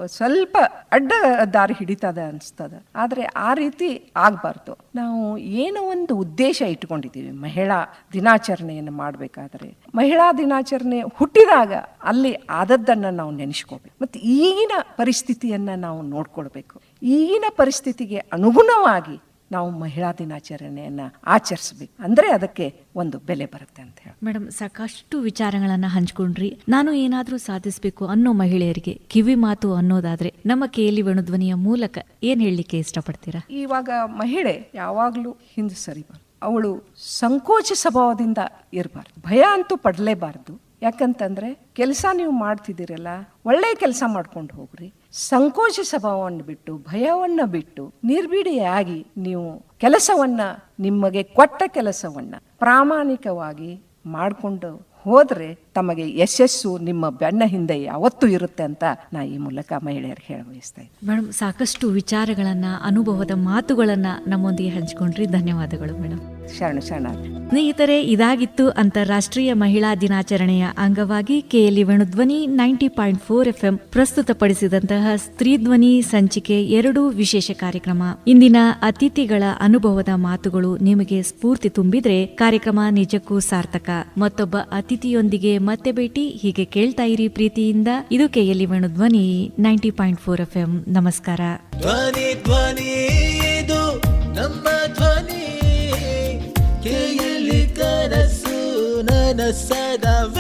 C: ಸ್ವಲ್ಪ ಅಡ್ಡ ದಾರಿ ಹಿಡಿತದ ಅನಿಸ್ತದೆ. ಆದರೆ ಆ ರೀತಿ ಆಗಬಾರ್ದು. ನಾವು ಏನೋ ಒಂದು ಉದ್ದೇಶ ಇಟ್ಕೊಂಡಿದ್ದೀವಿ. ಮಹಿಳಾ ದಿನಾಚರಣೆಯನ್ನು ಮಾಡಬೇಕಾದ್ರೆ. ಮಹಿಳಾ ದಿನಾಚರಣೆ ಹುಟ್ಟಿದಾಗ ಅಲ್ಲಿ ಆದದ್ದನ್ನು ನಾವು ನೆನೆಸ್ಕೋಬೇಕು. ಮತ್ತು ಈಗಿನ ಪರಿಸ್ಥಿತಿಯನ್ನು ನಾವು ನೋಡ್ಕೊಳ್ಬೇಕು. ಈಗಿನ ಪರಿಸ್ಥಿತಿಗೆ ಅನುಗುಣವಾಗಿ ನಾವು ಮಹಿಳಾ ದಿನಾಚರಣೆಯನ್ನು ಆಚರಿಸ್ಬೇಕು. ಅಂದರೆ ಅದಕ್ಕೆ ಒಂದು ಬೆಲೆ ಬರುತ್ತೆ ಅಂತ ಹೇಳಿ.
B: ಮೇಡಮ್ ಸಾಕಷ್ಟು ವಿಚಾರಗಳನ್ನು ಹಂಚ್ಕೊಂಡ್ರಿ. ನಾನು ಏನಾದರೂ ಸಾಧಿಸಬೇಕು ಅನ್ನೋ ಮಹಿಳೆಯರಿಗೆ ಕಿವಿ ಮಾತು ಅನ್ನೋದಾದ್ರೆ ನಮ್ಮ ಕೇಲಿ ಧ್ವನಿಯ ಮೂಲಕ ಏನು ಹೇಳಲಿಕ್ಕೆ ಇಷ್ಟಪಡ್ತೀರಾ?
C: ಇವಾಗ ಮಹಿಳೆ ಯಾವಾಗಲೂ ಹಿಂದೆ ಸರಿಬಾರ್ದು. ಅವಳು ಸಂಕೋಚ ಸ್ವಭಾವದಿಂದ ಇರಬಾರ್ದು. ಭಯ ಅಂತೂ ಪಡಲೇಬಾರ್ದು. ಯಾಕಂತಂದ್ರೆ ಕೆಲಸ ನೀವು ಮಾಡ್ತಿದ್ದೀರಲ್ಲ ಒಳ್ಳೆಯ ಕೆಲಸ ಮಾಡ್ಕೊಂಡು ಹೋಗ್ರಿ. ಸಂಕೋಚ ಸ್ವಭಾವವನ್ನು ಬಿಟ್ಟು, ಭಯವನ್ನು ಬಿಟ್ಟು, ನಿರ್ಭೀಡೆಯಾಗಿ ನೀವು ಕೆಲಸವನ್ನ, ನಿಮಗೆ ಕೊಟ್ಟ ಕೆಲಸವನ್ನ ಪ್ರಾಮಾಣಿಕವಾಗಿ ಮಾಡಿಕೊಂಡು ಹೋದರೆ ತಮಗೆ ಯಶಸ್ಸು ನಿಮ್ಮ ಬೆನ್ನ ಹಿಂದೆ ಯಾವತ್ತೂ ಇರುತ್ತೆ ಅಂತ ನಾ ಈ ಮೂಲಕ ಮಹಿಳೆಯರಿಗೆ ಹೇಳ ಬಯಸ್ತಾ ಇದ್ದೀನಿ.
B: ಮೇಡಮ್ ಸಾಕಷ್ಟು ವಿಚಾರಗಳನ್ನ, ಅನುಭವದ ಮಾತುಗಳನ್ನ ನಮ್ಮೊಂದಿಗೆ ಹಂಚಿಕೊಂಡ್ರಿ. ಧನ್ಯವಾದಗಳು ಮೇಡಮ್
C: ಶರಣ ಶರಣ.
B: ಸ್ನೇಹಿತರೆ ಇದಾಗಿತ್ತು ಅಂತಾರಾಷ್ಟ್ರೀಯ ಮಹಿಳಾ ದಿನಾಚರಣೆಯ ಅಂಗವಾಗಿ KLE Venudhwani ninety point four FM ಪ್ರಸ್ತುತಪಡಿಸಿದಂತಹ ಸ್ತ್ರೀ ಧ್ವನಿ ಸಂಚಿಕೆ ಎರಡು ವಿಶೇಷ ಕಾರ್ಯಕ್ರಮ. ಇಂದಿನ ಅತಿಥಿಗಳ ಅನುಭವದ ಮಾತುಗಳು ನಿಮಗೆ ಸ್ಫೂರ್ತಿ ತುಂಬಿದ್ರೆ ಕಾರ್ಯಕ್ರಮ ನಿಜಕ್ಕೂ ಸಾರ್ಥಕ. ಮತ್ತೊಬ್ಬ ಅತಿಥಿಯೊಂದಿಗೆ ಮತ್ತೆ ಭೇಟಿ ಹೀಗೆ ಕೇಳ್ತಾ ಇರಿ ಪ್ರೀತಿಯಿಂದ ಇದು KLE Venudhwani ninety point four FM. ನಮಸ್ಕಾರ.
A: ಧ್ವನಿ ಧ್ವನಿ. ಧ್ವನಿ ಕೇಳಿ ಕನಸು ನನಸದ